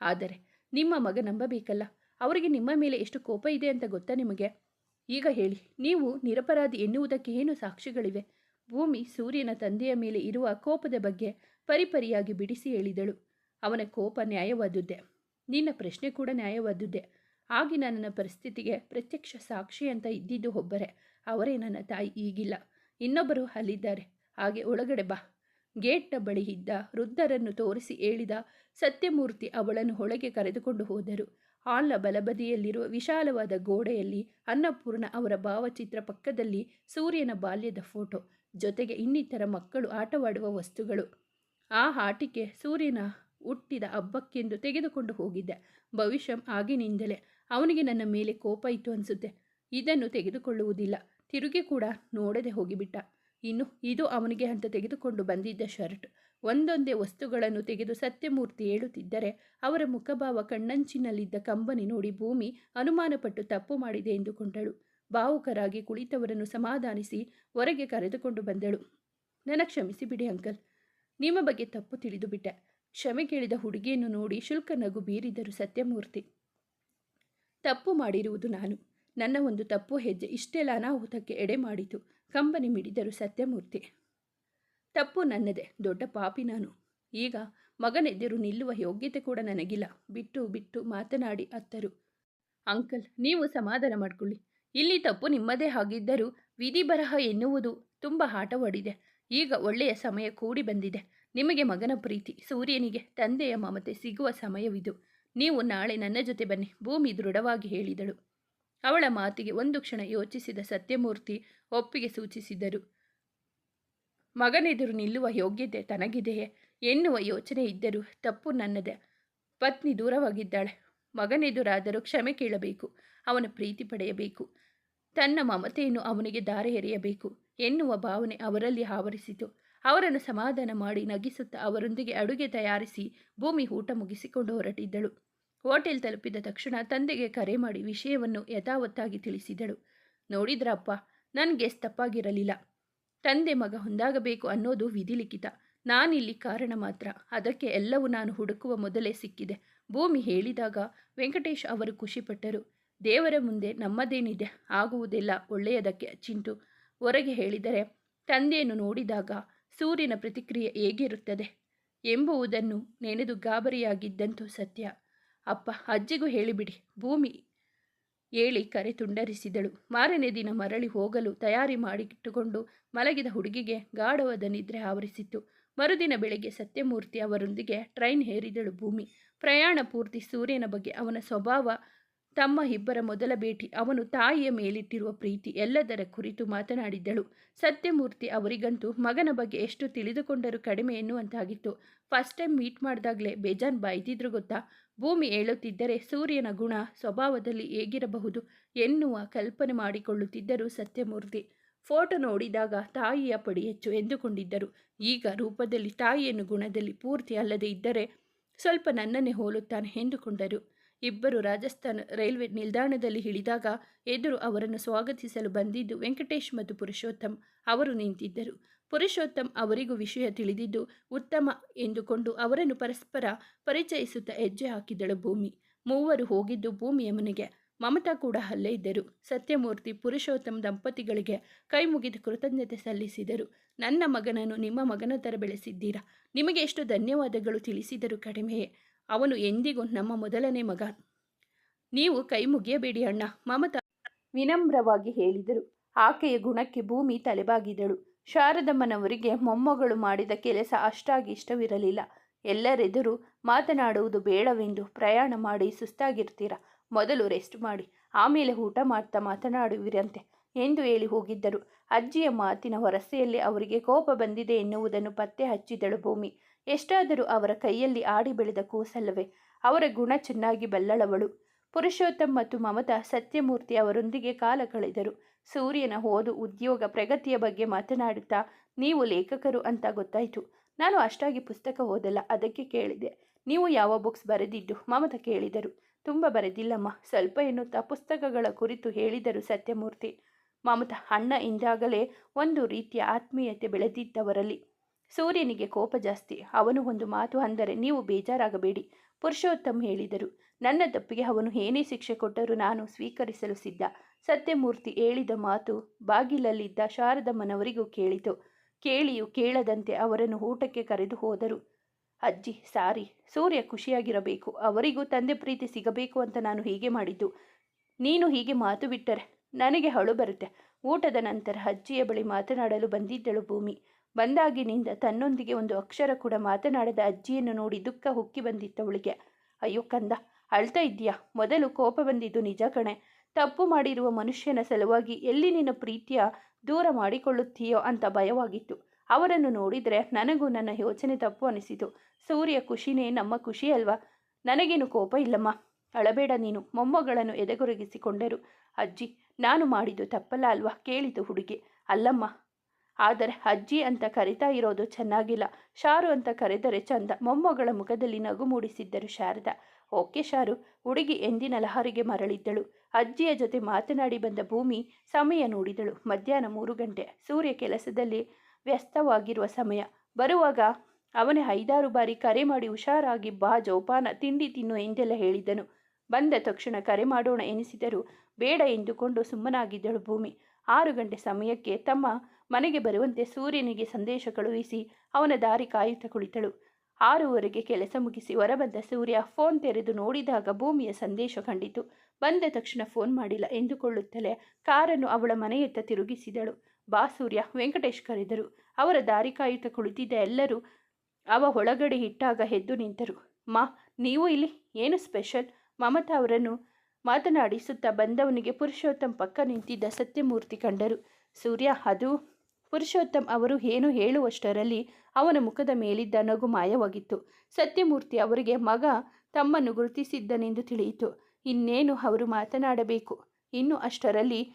ಆದರೆ, ನಿಮ್ಮ ಮಗ ನಂಬಬೇಕಲ್ಲ? ಅವರಿಗೆ ನಿಮ್ಮ ಮೇಲೆ ಎಷ್ಟು ಕೋಪ ಇದೆ ಅಂತ ಗೊತ್ತಾ ನಿಮಗೆ? ಈಗ ಹೇಳಿ, ನೀವು ನಿರಪರಾಧಿ ಎನ್ನುವುದಕ್ಕೆ ಏನು ಸಾಕ್ಷಿಗಳಿವೆ? ಭೂಮಿ ಸೂರ್ಯನ ತಂದೆಯ ಮೇಲೆ ಇರುವ ಕೋಪದ ಬಗ್ಗೆ ಪರಿಪರಿಯಾಗಿ ಬಿಡಿಸಿ ಹೇಳಿದಳು. ಅವನ ಕೋಪ ನ್ಯಾಯವಾದುದ್ದೆ. ನಿನ್ನ ಪ್ರಶ್ನೆ ಕೂಡ ನ್ಯಾಯವಾದುದ್ದೆ. ಆಗಿನ ನನ್ನ ಪರಿಸ್ಥಿತಿಗೆ ಪ್ರತ್ಯಕ್ಷ ಸಾಕ್ಷಿ ಅಂತ ಇದ್ದಿದ್ದು ಒಬ್ಬರೇ. ಅವರೇ ನನ್ನ ತಾಯಿ ಈಗಿಲ್ಲ. ಇನ್ನೊಬ್ಬರು ಅಲ್ಲಿದ್ದಾರೆ. ಹಾಗೆ ಒಳಗಡೆ ಬಾ. ಗೇಟ್ನ ಬಳಿ ಇದ್ದ ವೃದ್ಧರನ್ನು ತೋರಿಸಿ ಹೇಳಿದ ಸತ್ಯಮೂರ್ತಿ ಅವಳನ್ನು ಒಳಗೆ ಕರೆದುಕೊಂಡು ಹೋದರು. ಹಾಲ್ನ ಬಲಬದಿಯಲ್ಲಿರುವ ವಿಶಾಲವಾದ ಗೋಡೆಯಲ್ಲಿ ಅನ್ನಪೂರ್ಣ ಅವರ ಭಾವಚಿತ್ರ ಪಕ್ಕದಲ್ಲಿ ಸೂರ್ಯನ ಬಾಲ್ಯದ ಫೋಟೋ. ಜೊತೆಗೆ ಇನ್ನಿತರ ಮಕ್ಕಳು ಆಟವಾಡುವ ವಸ್ತುಗಳು. ಆ ಆಟಿಕೆ ಸೂರ್ಯನ ಹುಟ್ಟಿದ ಹಬ್ಬಕ್ಕೆಂದು ತೆಗೆದುಕೊಂಡು ಹೋಗಿದ್ದೆ. ಭವಿಷ್ಯ ಆಗಿನಿಂದಲೇ ಅವನಿಗೆ ನನ್ನ ಮೇಲೆ ಕೋಪ ಇತ್ತು ಅನಿಸುತ್ತೆ. ಇದನ್ನು ತೆಗೆದುಕೊಳ್ಳುವುದಿಲ್ಲ. ತಿರುಗಿ ಕೂಡ ನೋಡದೆ ಹೋಗಿಬಿಟ್ಟ. ಇನ್ನು ಇದು ಅವನಿಗೆ ಅಂತ ತೆಗೆದುಕೊಂಡು ಬಂದಿದ್ದ ಶರ್ಟ್. ಒಂದೊಂದೇ ವಸ್ತುಗಳನ್ನು ತೆಗೆದು ಸತ್ಯಮೂರ್ತಿ ಹೇಳುತ್ತಿದ್ದರೆ ಅವರ ಮುಖಭಾವ ಕಣ್ಣಂಚಿನಲ್ಲಿದ್ದ ಕಂಬನಿ ನೋಡಿ ಭೂಮಿ ಅನುಮಾನಪಟ್ಟು ತಪ್ಪು ಮಾಡಿದೆ ಎಂದುಕೊಂಡಳು. ಭಾವುಕರಾಗಿ ಕುಳಿತವರನ್ನು ಸಮಾಧಾನಿಸಿ ಹೊರಗೆ ಕರೆದುಕೊಂಡು ಬಂದಳು. ನನ್ನ ಕ್ಷಮಿಸಿ ಬಿಡಿ ಅಂಕಲ್. ನಿಮ್ಮ ಬಗ್ಗೆ ತಪ್ಪು ತಿಳಿದು ಬಿಟ್ಟೆ. ಕ್ಷಮೆ ಕೇಳಿದ ಹುಡುಗಿಯನ್ನು ನೋಡಿ ಶುಲ್ಕ ನಗು ಬೀರಿದರು ಸತ್ಯಮೂರ್ತಿ. ತಪ್ಪು ಮಾಡಿರುವುದು ನಾನು. ನನ್ನ ಒಂದು ತಪ್ಪು ಹೆಜ್ಜೆ ಇಷ್ಟೆಲ್ಲ ಅನಾಹುತಕ್ಕೆ ಎಡೆ ಮಾಡಿತು. ಕಂಬನಿ ಮಿಡಿದರು ಸತ್ಯಮೂರ್ತಿ. ತಪ್ಪು ನನ್ನದೇ. ದೊಡ್ಡ ಪಾಪಿ ನಾನು. ಈಗ ಮಗನೆದುರು ನಿಲ್ಲುವ ಯೋಗ್ಯತೆ ಕೂಡ ನನಗಿಲ್ಲ. ಬಿಟ್ಟು ಬಿಟ್ಟು ಮಾತನಾಡಿ ಅತ್ತರು. ಅಂಕಲ್, ನೀವು ಸಮಾಧಾನ ಮಾಡಿಕೊಳ್ಳಿ. ಇಲ್ಲಿ ತಪ್ಪು ನಿಮ್ಮದೇ ಆಗಿದ್ದರೂ ವಿಧಿ ಬರಹ ಎನ್ನುವುದು ತುಂಬ ಆಟವಾಡಿದೆ. ಈಗ ಒಳ್ಳೆಯ ಸಮಯ ಕೂಡಿ ಬಂದಿದೆ. ನಿಮಗೆ ಮಗನ ಪ್ರೀತಿ, ಸೂರ್ಯನಿಗೆ ತಂದೆಯ ಮಮತೆ ಸಿಗುವ ಸಮಯವಿದು. ನೀವು ನಾಳೆ ನನ್ನ ಜೊತೆ ಬನ್ನಿ, ಭೂಮಿ ದೃಢವಾಗಿ ಹೇಳಿದಳು. ಅವಳ ಮಾತಿಗೆ ಒಂದು ಕ್ಷಣ ಯೋಚಿಸಿದ ಸತ್ಯಮೂರ್ತಿ ಒಪ್ಪಿಗೆ ಸೂಚಿಸಿದರು. ಮಗನೆದುರು ನಿಲ್ಲುವ ಯೋಗ್ಯತೆ ತನಗಿದೆಯೇ ಎನ್ನುವ ಯೋಚನೆ ಇದ್ದರೂ ತಪ್ಪು ನನ್ನದೇ. ಪತ್ನಿ ದೂರವಾಗಿದ್ದಾಳೆ. ಮಗನೆದುರಾದರೂ ಕ್ಷಮೆ ಕೇಳಬೇಕು, ಅವನ ಪ್ರೀತಿ ಪಡೆಯಬೇಕು, ತನ್ನ ಮಮತೆಯನ್ನು ಅವನಿಗೆ ದಾರೆ ಎರೆಯಬೇಕು ಎನ್ನುವ ಭಾವನೆ ಅವರಲ್ಲಿ ಆವರಿಸಿತು. ಅವರನ್ನು ಸಮಾಧಾನ ಮಾಡಿ ನಗಿಸುತ್ತಾ ಅವರೊಂದಿಗೆ ಅಡುಗೆ ತಯಾರಿಸಿ ಭೂಮಿ ಊಟ ಮುಗಿಸಿಕೊಂಡು ಹೊರಟಿದ್ದಳು. ಹೋಟೆಲ್ ತಲುಪಿದ ತಕ್ಷಣ ತಂದೆಗೆ ಕರೆ ಮಾಡಿ ವಿಷಯವನ್ನು ಯಥಾವತ್ತಾಗಿ ತಿಳಿಸಿದಳು. ನೋಡಿದ್ರಪ್ಪ ನನಗೆ ತಪ್ಪಾಗಿರಲಿಲ್ಲ. ತಂದೆ ಮಗ ಹೊಂದಾಗಬೇಕು ಅನ್ನೋದು ವಿಧಿಲಿಖಿತ. ನಾನಿಲ್ಲಿ ಕಾರಣ ಮಾತ್ರ. ಅದಕ್ಕೆ ಎಲ್ಲವೂ ನಾನು ಹುಡುಕುವ ಮೊದಲೇ ಸಿಕ್ಕಿದೆ. ಭೂಮಿ ಹೇಳಿದಾಗ ವೆಂಕಟೇಶ್ ಅವರು ಖುಷಿಪಟ್ಟರು. ದೇವರ ಮುಂದೆ ನಮ್ಮದೇನಿದೆ ಆಗುವುದಿಲ್ಲ, ಒಳ್ಳೆಯದಕ್ಕೆ ಚಿಂಟು ಹೊರಗೆ ಹೇಳಿದರೆ ತಂದೆಯನ್ನು ನೋಡಿದಾಗ ಸೂರ್ಯನ ಪ್ರತಿಕ್ರಿಯೆ ಹೇಗಿರುತ್ತದೆ ಎಂಬುವುದನ್ನು ನೆನೆದು ಗಾಬರಿಯಾಗಿದ್ದಂತೂ ಸತ್ಯ. ಅಪ್ಪ, ಅಜ್ಜಿಗೂ ಹೇಳಿಬಿಡಿ, ಭೂಮಿ ಹೇಳಿ ಕರೆ ತುಂಡರಿಸಿದಳು. ಮಾರನೇ ದಿನ ಮರಳಿ ಹೋಗಲು ತಯಾರಿ ಮಾಡಿಟ್ಟುಕೊಂಡು ಮಲಗಿದ ಹುಡುಗಿಗೆ ಗಾಢವಾದ ನಿದ್ರೆ ಆವರಿಸಿತ್ತು. ಮರುದಿನ ಬೆಳಗ್ಗೆ ಸತ್ಯಮೂರ್ತಿ ಅವರೊಂದಿಗೆ ಟ್ರೈನ್ ಹೇರಿದಳು ಭೂಮಿ. ಪ್ರಯಾಣ ಪೂರ್ತಿ ಸೂರ್ಯನ ಬಗ್ಗೆ ಅವನ ಸ್ವಭಾವ, ತಮ್ಮ ಇಬ್ಬರ ಮೊದಲ ಭೇಟಿ, ಅವನು ತಾಯಿಯ ಮೇಲಿಟ್ಟಿರುವ ಪ್ರೀತಿ ಎಲ್ಲದರ ಕುರಿತು ಮಾತನಾಡಿದ್ದಳು. ಸತ್ಯಮೂರ್ತಿ ಅವರಿಗಂತೂ ಮಗನ ಬಗ್ಗೆ ಎಷ್ಟು ತಿಳಿದುಕೊಂಡರೂ ಕಡಿಮೆ ಎನ್ನುವಂತಾಗಿತ್ತು. ಫಸ್ಟ್ ಟೈಮ್ ಮೀಟ್ ಮಾಡಿದಾಗಲೇ ಬೇಜಾನ್ ಬಾಯ್ದಿದ್ರು ಗೊತ್ತಾ? ಭೂಮಿ ಹೇಳುತ್ತಿದ್ದರೆ ಸೂರ್ಯನ ಗುಣ, ಸ್ವಭಾವದಲ್ಲಿ ಹೇಗಿರಬಹುದು ಎನ್ನುವ ಕಲ್ಪನೆ ಮಾಡಿಕೊಳ್ಳುತ್ತಿದ್ದರು ಸತ್ಯಮೂರ್ತಿ. ಫೋಟೋ ನೋಡಿದಾಗ ತಾಯಿಯ ಪಡಿ ಹೆಚ್ಚು ಎಂದುಕೊಂಡಿದ್ದರು. ಈಗ ರೂಪದಲ್ಲಿ ತಾಯಿಯನ್ನು ಗುಣದಲ್ಲಿ ಪೂರ್ತಿ ಅಲ್ಲದೆ ಇದ್ದರೆ ಸ್ವಲ್ಪ ನನ್ನನ್ನೇ ಹೋಲುತ್ತಾನೆ ಎಂದುಕೊಂಡರು. ಇಬ್ಬರು ರಾಜಸ್ಥಾನ ರೈಲ್ವೆ ನಿಲ್ದಾಣದಲ್ಲಿ ಇಳಿದಾಗ ಎದುರು ಅವರನ್ನು ಸ್ವಾಗತಿಸಲು ಬಂದಿದ್ದು ವೆಂಕಟೇಶ್ ಮತ್ತು ಪುರುಷೋತ್ತಮ್ ಅವರು ನಿಂತಿದ್ದರು. ಪುರುಷೋತ್ತಮ್ ಅವರಿಗೂ ವಿಷಯ ತಿಳಿದಿದ್ದು ಉತ್ತಮ ಎಂದುಕೊಂಡು ಅವರನ್ನು ಪರಸ್ಪರ ಪರಿಚಯಿಸುತ್ತಾ ಹೆಜ್ಜೆ ಹಾಕಿದಳು ಭೂಮಿ. ಮೂವರು ಹೋಗಿದ್ದು ಭೂಮಿಯ ಮನೆಗೆ. ಮಮತಾ ಕೂಡ ಅಲ್ಲೇ ಇದ್ದರು. ಸತ್ಯಮೂರ್ತಿ, ಪುರುಷೋತ್ತಮ್ ದಂಪತಿಗಳಿಗೆ ಕೈ ಮುಗಿದು ಕೃತಜ್ಞತೆ ಸಲ್ಲಿಸಿದರು. ನನ್ನ ಮಗನನ್ನು ನಿಮ್ಮ ಮಗನ ಥರ ಬೆಳೆಸಿದ್ದೀರಾ? ನಿಮಗೆ ಎಷ್ಟು ಧನ್ಯವಾದಗಳು ತಿಳಿಸಿದರು ಕಡಿಮೆಯೇ. ಅವನು ಎಂದಿಗೂ ನಮ್ಮ ಮೊದಲನೇ ಮಗ. ನೀವು ಕೈ ಮುಗಿಯಬೇಡಿ ಅಣ್ಣ. ಮಮತಾ ವಿನಮ್ರವಾಗಿ ಹೇಳಿದರು. ಆಕೆಯ ಗುಣಕ್ಕೆ ಭೂಮಿ ತಲೆಬಾಗಿದಳು. ಶಾರದಮ್ಮನವರಿಗೆ ಮೊಮ್ಮಗಳು ಮಾಡಿದ ಕೆಲಸ ಅಷ್ಟಾಗಿ ಇಷ್ಟವಿರಲಿಲ್ಲ. ಎಲ್ಲರೆದುರು ಮಾತನಾಡುವುದು ಬೇಡವೆಂದು ಪ್ರಯಾಣ ಮಾಡಿ ಸುಸ್ತಾಗಿರ್ತೀರ? ಮೊದಲು ರೆಸ್ಟ್ ಮಾಡಿ. ಆಮೇಲೆ ಊಟ ಮಾಡ್ತಾ ಮಾತನಾಡುವಿರಂತೆ. ಎಂದು ಹೇಳಿ ಹೋಗಿದ್ದರು. ಅಜ್ಜಿಯ ಮಾತಿನ ಹೊರಸೆಯಲ್ಲಿ ಅವರಿಗೆ ಕೋಪ ಬಂದಿದೆ ಎನ್ನುವುದನ್ನು ಪತ್ತೆ ಹಚ್ಚಿದಳು ಭೂಮಿ. ಎಷ್ಟಾದರೂ ಅವರ ಕೈಯಲ್ಲಿ ಆಡಿ ಬೆಳೆದ ಕೂಸಲ್ಲವೇ. ಅವರ ಗುಣ ಚೆನ್ನಾಗಿ ಬಲ್ಲಳವಳು. ಪುರುಷೋತ್ತಮ್ ಮತ್ತು ಮಮತಾ ಸತ್ಯಮೂರ್ತಿ ಅವರೊಂದಿಗೆ ಕಾಲ ಕಳೆದರು. ಸೂರ್ಯನ ಓದು ಉದ್ಯೋಗ ಪ್ರಗತಿಯ ಬಗ್ಗೆ ಮಾತನಾಡುತ್ತಾ, ನೀವು ಲೇಖಕರು ಅಂತ ಗೊತ್ತಾಯಿತು. ನಾನು ಅಷ್ಟಾಗಿ ಪುಸ್ತಕ ಓದಲ್ಲ, ಅದಕ್ಕೆ ಕೇಳಿದೆ. ನೀವು ಯಾವ ಬುಕ್ಸ್ ಬರೆದಿದ್ದು? ಮಮತಾ ಕೇಳಿದರು. ತುಂಬ ಬರೆದಿಲ್ಲಮ್ಮ. ಸ್ವಲ್ಪ ಎನ್ನುತ್ತಾ ಪುಸ್ತಕಗಳ ಕುರಿತು ಹೇಳಿದರು ಸತ್ಯಮೂರ್ತಿ. ಮಮತಾ ಅಣ್ಣ ಇಂದಾಗಲೇ ಒಂದು ರೀತಿಯ ಆತ್ಮೀಯತೆ ಬೆಳೆದಿದ್ದವರಲ್ಲಿ. ಸೂರ್ಯನಿಗೆ ಕೋಪ ಜಾಸ್ತಿ. ಅವನು ಒಂದು ಮಾತು ಅಂದರೆ, ನೀವು ಬೇಜಾರಾಗಬೇಡಿ, ಪುರುಷೋತ್ತಮ್ ಹೇಳಿದರು. ನನ್ನ ತಪ್ಪಿಗೆ ಅವನು ಏನೇ ಶಿಕ್ಷೆ ಕೊಟ್ಟರೂ ನಾನು ಸ್ವೀಕರಿಸಲು ಸಿದ್ಧ. ಸತ್ಯಮೂರ್ತಿ ಹೇಳಿದ ಮಾತು ಬಾಗಿಲಲ್ಲಿದ್ದ ಶಾರದಮ್ಮನವರಿಗೂ ಕೇಳಿತು. ಕೇಳಿಯೂ ಕೇಳದಂತೆ ಅವರನ್ನು ಊಟಕ್ಕೆ ಕರೆದು ಹೋದರು. ಅಜ್ಜಿ, ಸಾರಿ, ಸೂರ್ಯ ಖುಷಿಯಾಗಿರಬೇಕು. ಅವರಿಗೂ ತಂದೆ ಪ್ರೀತಿ ಸಿಗಬೇಕು ಅಂತ ನಾನು ಹೀಗೆ ಮಾಡಿದ್ದು. ನೀನು ಹೀಗೆ ಮಾತು ಬಿಟ್ಟರೆ ನನಗೆ ಹಳು ಬರುತ್ತೆ. ಊಟದ ನಂತರ ಅಜ್ಜಿಯ ಬಳಿ ಮಾತನಾಡಲು ಬಂದಿದ್ದಳು ಭೂಮಿ. ಬಂದಾಗಿನಿಂದ ತನ್ನೊಂದಿಗೆ ಒಂದು ಅಕ್ಷರ ಕೂಡ ಮಾತನಾಡದ ಅಜ್ಜಿಯನ್ನು ನೋಡಿ ದುಃಖ ಹುಕ್ಕಿ ಬಂದಿತ್ತು ಅವಳಿಗೆ ಅಯ್ಯೋ ಕಂದ, ಅಳ್ತಾ ಇದ್ದೀಯಾ? ಮೊದಲು ಕೋಪ ಬಂದಿದ್ದು ನಿಜ ಕಣೆ. ತಪ್ಪು ಮಾಡಿರುವ ಮನುಷ್ಯನ ಸಲುವಾಗಿ ಎಲ್ಲಿ ನಿನ್ನ ಪ್ರೀತಿಯ ದೂರ ಮಾಡಿಕೊಳ್ಳುತ್ತೀಯೋ ಅಂತ ಭಯವಾಗಿತ್ತು. ಅವರನ್ನು ನೋಡಿದರೆ ನನಗೂ ನನ್ನ ಯೋಚನೆ ತಪ್ಪು ಅನಿಸಿತು. ಸೂರ್ಯ ಖುಷಿನೇ ನಮ್ಮ ಖುಷಿ ಅಲ್ವಾ? ನನಗೇನು ಕೋಪ ಇಲ್ಲಮ್ಮ? ಅಳಬೇಡ ನೀನು. ಮೊಮ್ಮಗಳನ್ನು ಎದೆಗೊರಗಿಸಿಕೊಂಡರು. ಅಜ್ಜಿ, ನಾನು ಮಾಡಿದ್ದು ತಪ್ಪಲ್ಲ ಅಲ್ವಾ? ಕೇಳಿತು ಹುಡುಗಿ. ಅಲ್ಲಮ್ಮ, ಆದರೆ ಅಜ್ಜಿ ಅಂತ ಕರಿತಾ ಇರೋದು ಚೆನ್ನಾಗಿಲ್ಲ. ಶಾರು ಅಂತ ಕರೆದರೆ ಚಂದ. ಮೊಮ್ಮಗಳ ಮುಖದಲ್ಲಿ ನಗು ಮೂಡಿಸಿದ್ದರು ಶಾರದಾ. ಓಕೆ ಶಾರು, ಹುಡುಗಿ ಎಂದಿನ ಲಹರಿಗೆ ಮರಳಿದ್ದಳು. ಅಜ್ಜಿಯ ಜೊತೆ ಮಾತನಾಡಿ ಬಂದ ಭೂಮಿ ಸಮಯ ನೋಡಿದಳು. ಮಧ್ಯಾಹ್ನ ಮೂರು ಗಂಟೆ. ಸೂರ್ಯ ಕೆಲಸದಲ್ಲಿ ವ್ಯಸ್ತವಾಗಿರುವ ಸಮಯ. ಬರುವಾಗ ಅವನೇ ಐದಾರು ಬಾರಿ ಕರೆ ಮಾಡಿ ಹುಷಾರಾಗಿ ಬಾ ಜೋಪಾನ, ತಿಂಡಿ ತಿನ್ನು ಎಂದೆಲ್ಲ ಹೇಳಿದ್ದನು ಬಂದ ತಕ್ಷಣ ಕರೆ ಮಾಡೋಣ ಎನಿಸಿದರೂ. ಬೇಡ ಎಂದುಕೊಂಡು ಸುಮ್ಮನಾಗಿದ್ದಳು ಭೂಮಿ. ಆರು ಗಂಟೆ ಸಮಯಕ್ಕೆ ತಮ್ಮ ಮನೆಗೆ ಬರುವಂತೆ ಸೂರ್ಯನಿಗೆ ಸಂದೇಶ ಕಳುಹಿಸಿ ಅವನ ದಾರಿ ಕಾಯುತ್ತಾ ಕುಳಿತಳು. ಆರೂವರೆಗೆ ಕೆಲಸ ಮುಗಿಸಿ ಹೊರಬಂದ ಸೂರ್ಯ ಫೋನ್ ತೆರೆದು ನೋಡಿದಾಗ ಭೂಮಿಯ ಸಂದೇಶ ಕಂಡಿತು. ಬಂದ ತಕ್ಷಣ ಫೋನ್ ಮಾಡಿಲ್ಲ ಎಂದುಕೊಳ್ಳುತ್ತಲೇ ಕಾರನ್ನು ಅವಳ ಮನೆಯತ್ತ ತಿರುಗಿಸಿದಳು. ಬಾ ಸೂರ್ಯ ವೆಂಕಟೇಶ್ ಕರೆದರು ಅವರ ದಾರಿ ಕಾಯುತ್ತ ಕುಳಿತಿದ್ದ ಎಲ್ಲರೂ ಅವ ಒಳಗಡೆ ಇಟ್ಟಾಗ ಎದ್ದು ನಿಂತರು. ಮಾ, ನೀವು ಇಲ್ಲಿ? ಏನು ಸ್ಪೆಷಲ್? ಮಮತಾ ಅವರನ್ನು ಮಾತನಾಡಿಸುತ್ತಾ ಬಂದವನಿಗೆ ಪುರುಷೋತ್ತಮ್ ಪಕ್ಕ ನಿಂತಿದ್ದ ಸತ್ಯಮೂರ್ತಿ ಕಂಡರು. ಸೂರ್ಯ, ಅದು ಪುರುಷೋತ್ತಮ್ ಅವರು ಏನು ಹೇಳುವಷ್ಟರಲ್ಲಿ ಅವನ ಮುಖದ ಮೇಲಿದ್ದ ನಗು ಮಾಯವಾಗಿತ್ತು. ಸತ್ಯಮೂರ್ತಿ ಅವರಿಗೆ ಮಗ ತಮ್ಮನ್ನು ಗುರುತಿಸಿದ್ದನೆಂದು ತಿಳಿಯಿತು. ಇನ್ನೇನು ಅವರು ಮಾತನಾಡಬೇಕು? ಇನ್ನು ಅಷ್ಟರಲ್ಲಿ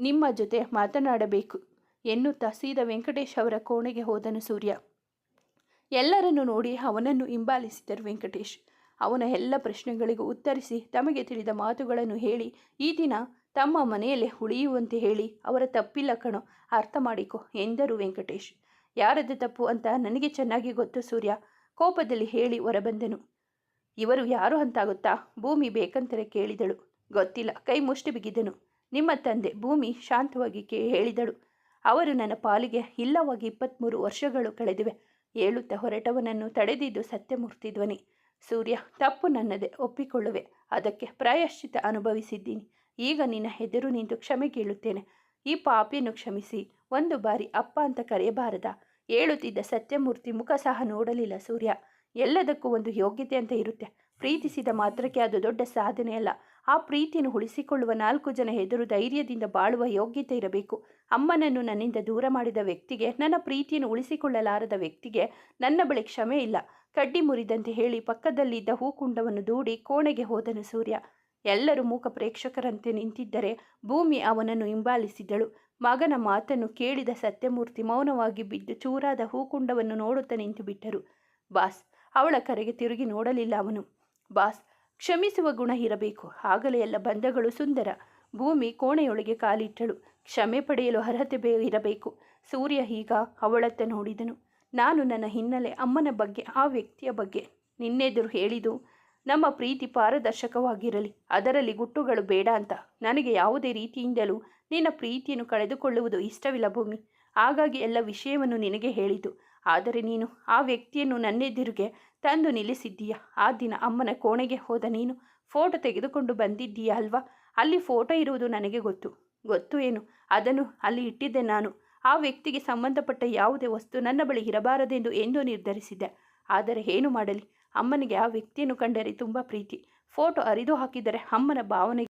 ನಿಮ್ಮ ಜೊತೆ ಮಾತನಾಡಬೇಕು ಎನ್ನುತ್ತಾ ಸೀದಾ ವೆಂಕಟೇಶ್ ಅವರ ಕೋಣೆಗೆ ಹೋದನು ಸೂರ್ಯ. ಎಲ್ಲರನ್ನು ನೋಡಿ ಅವನನ್ನು ಹಿಂಬಾಲಿಸಿದರು ವೆಂಕಟೇಶ್. ಅವನ ಎಲ್ಲ ಪ್ರಶ್ನೆಗಳಿಗೂ ಉತ್ತರಿಸಿ ತಮಗೆ ತಿಳಿದ ಮಾತುಗಳನ್ನು ಹೇಳಿ, ಈ ದಿನ ತಮ್ಮ ಮನೆಯಲ್ಲೇ ಉಳಿಯುವಂತೆ ಹೇಳಿ, ಅವರ ತಪ್ಪಿಲ್ಲ ಕಣೋ, ಅರ್ಥ ಮಾಡಿಕೊ, ಎಂದರು ವೆಂಕಟೇಶ್. ಯಾರದ್ದು ತಪ್ಪು ಅಂತ ನನಗೆ ಚೆನ್ನಾಗಿ ಗೊತ್ತು ಸೂರ್ಯ, ಕೋಪದಲ್ಲಿ ಹೇಳಿ ಹೊರಬಂದನು. ಇವರು ಯಾರು ಅಂತಾಗುತ್ತಾ, ಭೂಮಿ ಬೇಕಂತಲೇ ಕೇಳಿದಳು. ಗೊತ್ತಿಲ್ಲ, ಕೈ ಮುಷ್ಟಿ ಬಿಗಿದನು. ನಿಮ್ಮ ತಂದೆ ಭೂಮಿ ಶಾಂತವಾಗಿ ಕೇ, ಹೇಳಿದಳು. ಅವರು ನನ್ನ ಪಾಲಿಗೆ ಇಲ್ಲವಾಗಿ ಇಪ್ಪತ್ತ್ಮೂರು ವರ್ಷಗಳು ಕಳೆದಿವೆ. ಹೇಳುತ್ತಾ ಹೊರಟವನನ್ನು ತಡೆದಿದ್ದು ಸತ್ಯಮೂರ್ತಿ ಧ್ವನಿ. ಸೂರ್ಯ, ತಪ್ಪು ನನ್ನದೇ ಒಪ್ಪಿಕೊಳ್ಳುವೆ. ಅದಕ್ಕೆ ಪ್ರಾಯಶ್ಚಿತ ಅನುಭವಿಸಿದ್ದೀನಿ. ಈಗ ನಿನ್ನ ಹೆದರು ನಿಂತು ಕ್ಷಮೆ ಕೇಳುತ್ತೇನೆ. ಈ ಪಾಪಿಯನ್ನು ಕ್ಷಮಿಸಿ. ಒಂದು ಬಾರಿ ಅಪ್ಪ ಅಂತ ಕರೆಯಬಾರದ. ಹೇಳುತ್ತಿದ್ದ ಸತ್ಯಮೂರ್ತಿ ಮುಖ ಸಹ ನೋಡಲಿಲ್ಲ ಸೂರ್ಯ. ಎಲ್ಲದಕ್ಕೂ ಒಂದು ಯೋಗ್ಯತೆ ಅಂತ ಇರುತ್ತೆ. ಪ್ರೀತಿಸಿದ ಮಾತ್ರಕ್ಕೆ ಅದು ದೊಡ್ಡ ಸಾಧನೆ ಅಲ್ಲ ಆ ಪ್ರೀತಿಯನ್ನು ಉಳಿಸಿಕೊಳ್ಳುವ ನಾಲ್ಕು ಜನ ಎದುರು ಧೈರ್ಯದಿಂದ ಬಾಳುವ ಯೋಗ್ಯತೆ ಇರಬೇಕು. ಅಮ್ಮನನ್ನು ನನ್ನಿಂದ ದೂರ ಮಾಡಿದ ವ್ಯಕ್ತಿಗೆ, ನನ್ನ ಪ್ರೀತಿಯನ್ನು ಉಳಿಸಿಕೊಳ್ಳಲಾರದ ವ್ಯಕ್ತಿಗೆ ನನ್ನ ಬಳಿ ಕ್ಷಮೆ ಇಲ್ಲ. ಕಡ್ಡಿ ಮುರಿದಂತೆ ಹೇಳಿ ಪಕ್ಕದಲ್ಲಿದ್ದ ಹೂಕುಂಡವನ್ನು ದೂಡಿ ಕೋಣೆಗೆ ಹೋದನು ಸೂರ್ಯ. ಎಲ್ಲರೂ ಮೂಕ ಪ್ರೇಕ್ಷಕರಂತೆ ನಿಂತಿದ್ದರೆ ಭೂಮಿ ಅವನನ್ನು ಹಿಂಬಾಲಿಸಿದಳು. ಮಗನ ಮಾತನ್ನು ಕೇಳಿದ ಸತ್ಯಮೂರ್ತಿ ಮೌನವಾಗಿ ಬಿದ್ದು ಚೂರಾದ ಹೂಕುಂಡವನ್ನು ನೋಡುತ್ತಾ ನಿಂತು ಬಿಟ್ಟರು ಬಾಸ್, ಅವಳ ಕರೆಗೆ ತಿರುಗಿ ನೋಡಲಿಲ್ಲ ಅವನು. ಬಾಸ್ ಕ್ಷಮಿಸುವ ಗುಣ ಇರಬೇಕು. ಆಗಲೇ ಎಲ್ಲ ಬಂಧಗಳು ಸುಂದರ. ಭೂಮಿ ಕೋಣೆಯೊಳಗೆ ಕಾಲಿಟ್ಟಳು. ಕ್ಷಮೆ ಪಡೆಯಲು ಅರ್ಹತೆ ಬೇ ಇರಬೇಕು. ಸೂರ್ಯ ಈಗ ಅವಳತ್ತ ನೋಡಿದನು. ನಾನು ನನ್ನ ಹಿನ್ನೆಲೆ ಅಮ್ಮನ ಬಗ್ಗೆ, ಆ ವ್ಯಕ್ತಿಯ ಬಗ್ಗೆ ನಿನ್ನೆದುರು ಹೇಳಿದು ನಮ್ಮ ಪ್ರೀತಿ ಪಾರದರ್ಶಕವಾಗಿರಲಿ. ಅದರಲ್ಲಿ ಗುಟ್ಟುಗಳು ಬೇಡ ಅಂತ. ನನಗೆ ಯಾವುದೇ ರೀತಿಯಿಂದಲೂ ನಿನ್ನ ಪ್ರೀತಿಯನ್ನು ಕಳೆದುಕೊಳ್ಳುವುದು ಇಷ್ಟವಿಲ್ಲ ಭೂಮಿ. ಹಾಗಾಗಿ ಎಲ್ಲ ವಿಷಯವನ್ನು ನಿನಗೆ ಹೇಳಿತು ಆದರೆ ನೀನು ಆ ವ್ಯಕ್ತಿಯನ್ನು ನನ್ನೆದುರಿಗೆ ತಂದು ನಿಲ್ಲಿಸಿದ್ದೀಯ? ಆ ದಿನ ಅಮ್ಮನ ಕೋಣೆಗೆ ಹೋದ ನೀನು. ಫೋಟೋ ತೆಗೆದುಕೊಂಡು ಬಂದಿದ್ದೀಯ ಅಲ್ವಾ? ಅಲ್ಲಿ ಫೋಟೋ ಇರುವುದು ನನಗೆ ಗೊತ್ತು. ಗೊತ್ತು ಏನು? ಅದನ್ನು ಅಲ್ಲಿ ಇಟ್ಟಿದ್ದೆ ನಾನು. ಆ ವ್ಯಕ್ತಿಗೆ ಸಂಬಂಧಪಟ್ಟ ಯಾವುದೇ ವಸ್ತು ನನ್ನ ಬಳಿ ಇರಬಾರದೆಂದು ಎಂದು ನಿರ್ಧರಿಸಿದ್ದೆ. ಆದರೆ ಏನು ಮಾಡಲಿ? ಅಮ್ಮನಿಗೆ ಆ ವ್ಯಕ್ತಿಯನ್ನು ಕಂಡರೆ ತುಂಬ ಪ್ರೀತಿ. ಫೋಟೋ ಅರಿದು ಹಾಕಿದರೆ ಅಮ್ಮನ ಭಾವನೆಗೆ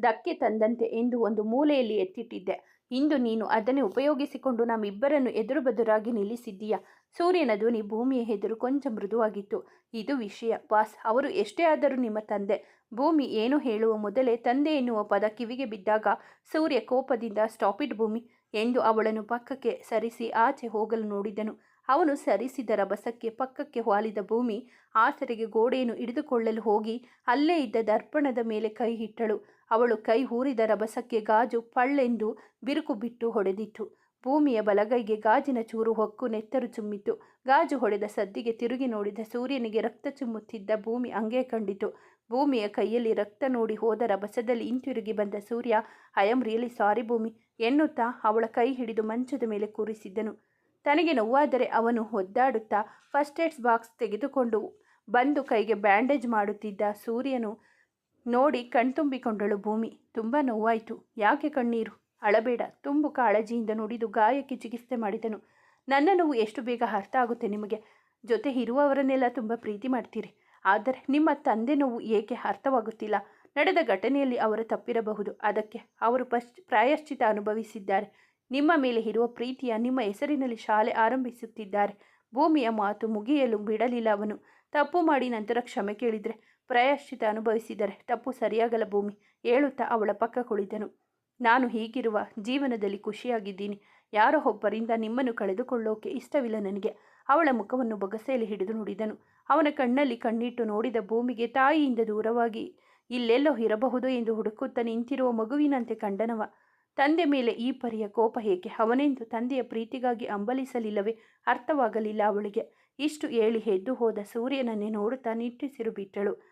ಧಕ್ಕೆ ತಂದಂತೆ ಎಂದು ಒಂದು ಮೂಲೆಯಲ್ಲಿ ಎತ್ತಿಟ್ಟಿದ್ದೆ. ಇಂದು ನೀನು ಅದನ್ನೇ ಉಪಯೋಗಿಸಿಕೊಂಡು ನಮ್ಮಿಬ್ಬರನ್ನು ಎದುರು ಬದುರಾಗಿ ನಿಲ್ಲಿಸಿದ್ದೀಯ? ಸೂರ್ಯನ ಧ್ವನಿ ಭೂಮಿಯ ಎದುರು ಕೊಂಚ ಮೃದುವಾಗಿತ್ತು. ಇದು ವಿಷಯ. ಬಾಸ್, ಅವರು ಎಷ್ಟೇ ಆದರೂ ನಿಮ್ಮ ತಂದೆ. ಭೂಮಿ ಏನು ಹೇಳುವ ಮೊದಲೇ ತಂದೆ ಎನ್ನುವ ಪದ ಕಿವಿಗೆ ಬಿದ್ದಾಗ ಸೂರ್ಯ ಕೋಪದಿಂದ ಸ್ಟಾಪಿಟ್ ಭೂಮಿ ಎಂದು ಅವಳನ್ನು ಪಕ್ಕಕ್ಕೆ ಸರಿಸಿ ಆಚೆ ಹೋಗಲು ನೋಡಿದನು. ಅವನು ಸರಿಸಿದ ರಭಸಕ್ಕೆ ಪಕ್ಕಕ್ಕೆ ವಾಲಿದ ಭೂಮಿ ಆಸರೆಗೆ ಗೋಡೆಯನ್ನು ಹಿಡಿದುಕೊಳ್ಳಲು ಹೋಗಿ ಅಲ್ಲೇ ಇದ್ದ ದರ್ಪಣದ ಮೇಲೆ ಕೈ ಇಟ್ಟಳು. ಅವಳು ಕೈ ಊರಿದ ರಭಸಕ್ಕೆ ಗಾಜು ಪಳ್ಳೆಂದು ಬಿರುಕು ಬಿಟ್ಟು ಹೊಡೆದಿತ್ತು. ಭೂಮಿಯ ಬಲಗೈಗೆ ಗಾಜಿನ ಚೂರು ಹೊಕ್ಕು ನೆತ್ತರು ಚುಮ್ಮಿತು. ಗಾಜು ಹೊಡೆದ ಸದ್ದಿಗೆ ತಿರುಗಿ ನೋಡಿದ ಸೂರ್ಯನಿಗೆ ರಕ್ತ ಚುಮ್ಮುತ್ತಿದ್ದ ಭೂಮಿ ಹಂಗೆ ಕಂಡಿತು. ಭೂಮಿಯ ಕೈಯಲ್ಲಿ ರಕ್ತ ನೋಡಿ ಹೋದ ರಭಸದಲ್ಲಿ ಹಿಂತಿರುಗಿ ಬಂದ Surya I am really sorry Bhoomi, ಎನ್ನುತ್ತಾ ಅವಳ ಕೈ ಹಿಡಿದು ಮಂಚದ ಮೇಲೆ ಕೂರಿಸಿದ್ದನು. ತನಗೆ ನೋವಾದರೆ ಅವನು ಒದ್ದಾಡುತ್ತಾ ಫಸ್ಟ್ ಏಡ್ಸ್ ಬಾಕ್ಸ್ ತೆಗೆದುಕೊಂಡು ಬಂದು ಕೈಗೆ ಬ್ಯಾಂಡೇಜ್ ಮಾಡುತ್ತಿದ್ದ ಸೂರ್ಯನು ನೋಡಿ ಕಣ್ತುಂಬಿಕೊಂಡಳು ಭೂಮಿ. ತುಂಬ ನೋವಾಯಿತು. ಯಾಕೆ ಕಣ್ಣೀರು? ಅಳಬೇಡ. ತುಂಬು ಕಾಳಜಿಯಿಂದ ನುಡಿದು ಗಾಯಕ್ಕೆ ಚಿಕಿತ್ಸೆ ಮಾಡಿದನು. ನನ್ನ ನೋವು ಎಷ್ಟು ಬೇಗ ಅರ್ಥ ಆಗುತ್ತೆ ನಿಮಗೆ? ಜೊತೆ ಇರುವವರನ್ನೆಲ್ಲ ತುಂಬ ಪ್ರೀತಿ ಮಾಡ್ತೀರಿ. ಆದರೆ ನಿಮ್ಮ ತಂದೆ ನೋವು ಏಕೆ ಅರ್ಥವಾಗುತ್ತಿಲ್ಲ? ನಡೆದ ಘಟನೆಯಲ್ಲಿ ಅವರು ತಪ್ಪಿರಬಹುದು. ಅದಕ್ಕೆ ಅವರು ಪಶ್, ಪ್ರಾಯಶ್ಚಿತ ಅನುಭವಿಸಿದ್ದಾರೆ. ನಿಮ್ಮ ಮೇಲೆ ಇರುವ ಪ್ರೀತಿಯ ನಿಮ್ಮ ಹೆಸರಿನಲ್ಲಿ ಶಾಲೆ ಆರಂಭಿಸುತ್ತಿದ್ದಾರೆ. ಭೂಮಿಯ ಮಾತು ಮುಗಿಯಲು ಬಿಡಲಿಲ್ಲ ಅವನು. ತಪ್ಪು ಮಾಡಿ ನಂತರ ಕ್ಷಮೆ ಕೇಳಿದರೆ ಪ್ರಾಯಶ್ಚಿತ ಅನುಭವಿಸಿದರೆ ತಪ್ಪು ಸರಿಯಾಗಲ್ಲ ಭೂಮಿ ಹೇಳುತ್ತಾ ಅವಳ ಪಕ್ಕ ಕುಳಿತನು. ನಾನು ಹೀಗಿರುವ ಜೀವನದಲ್ಲಿ ಖುಷಿಯಾಗಿದ್ದೀನಿ. ಯಾರೋ ಒಬ್ಬರಿಂದ ನಿಮ್ಮನ್ನು ಕಳೆದುಕೊಳ್ಳೋಕೆ ಇಷ್ಟವಿಲ್ಲ ನನಗೆ. ಅವಳ ಮುಖವನ್ನು ಬೊಗಸೆಯಲ್ಲಿ ಹಿಡಿದು ನುಡಿದನು. ಅವನ ಕಣ್ಣಲ್ಲಿ ಕಣ್ಣಿಟ್ಟು ನೋಡಿದ ಭೂಮಿಗೆ ತಾಯಿಯಿಂದ ದೂರವಾಗಿ, ಇಲ್ಲೆಲ್ಲೋ ಇರಬಹುದು ಎಂದು ಹುಡುಕುತ್ತಾ ನಿಂತಿರುವ ಮಗುವಿನಂತೆ ಕಂಡನವ. ತಂದೆ ಮೇಲೆ ಈ ಪರಿಯ ಕೋಪ ಏಕೆ? ಅವನೆಂದು ತಂದೆಯ ಪ್ರೀತಿಗಾಗಿ ಅಂಬಲಿಸಲಿಲ್ಲವೇ ಅರ್ಥವಾಗಲಿಲ್ಲ ಅವಳಿಗೆ. ಇಷ್ಟು ಹೇಳಿ ಎದ್ದು ಹೋದ ಸೂರ್ಯನನ್ನೇ ನೋಡುತ್ತಾ ನಿಟ್ಟುಸಿರು ಬಿಟ್ಟಳು.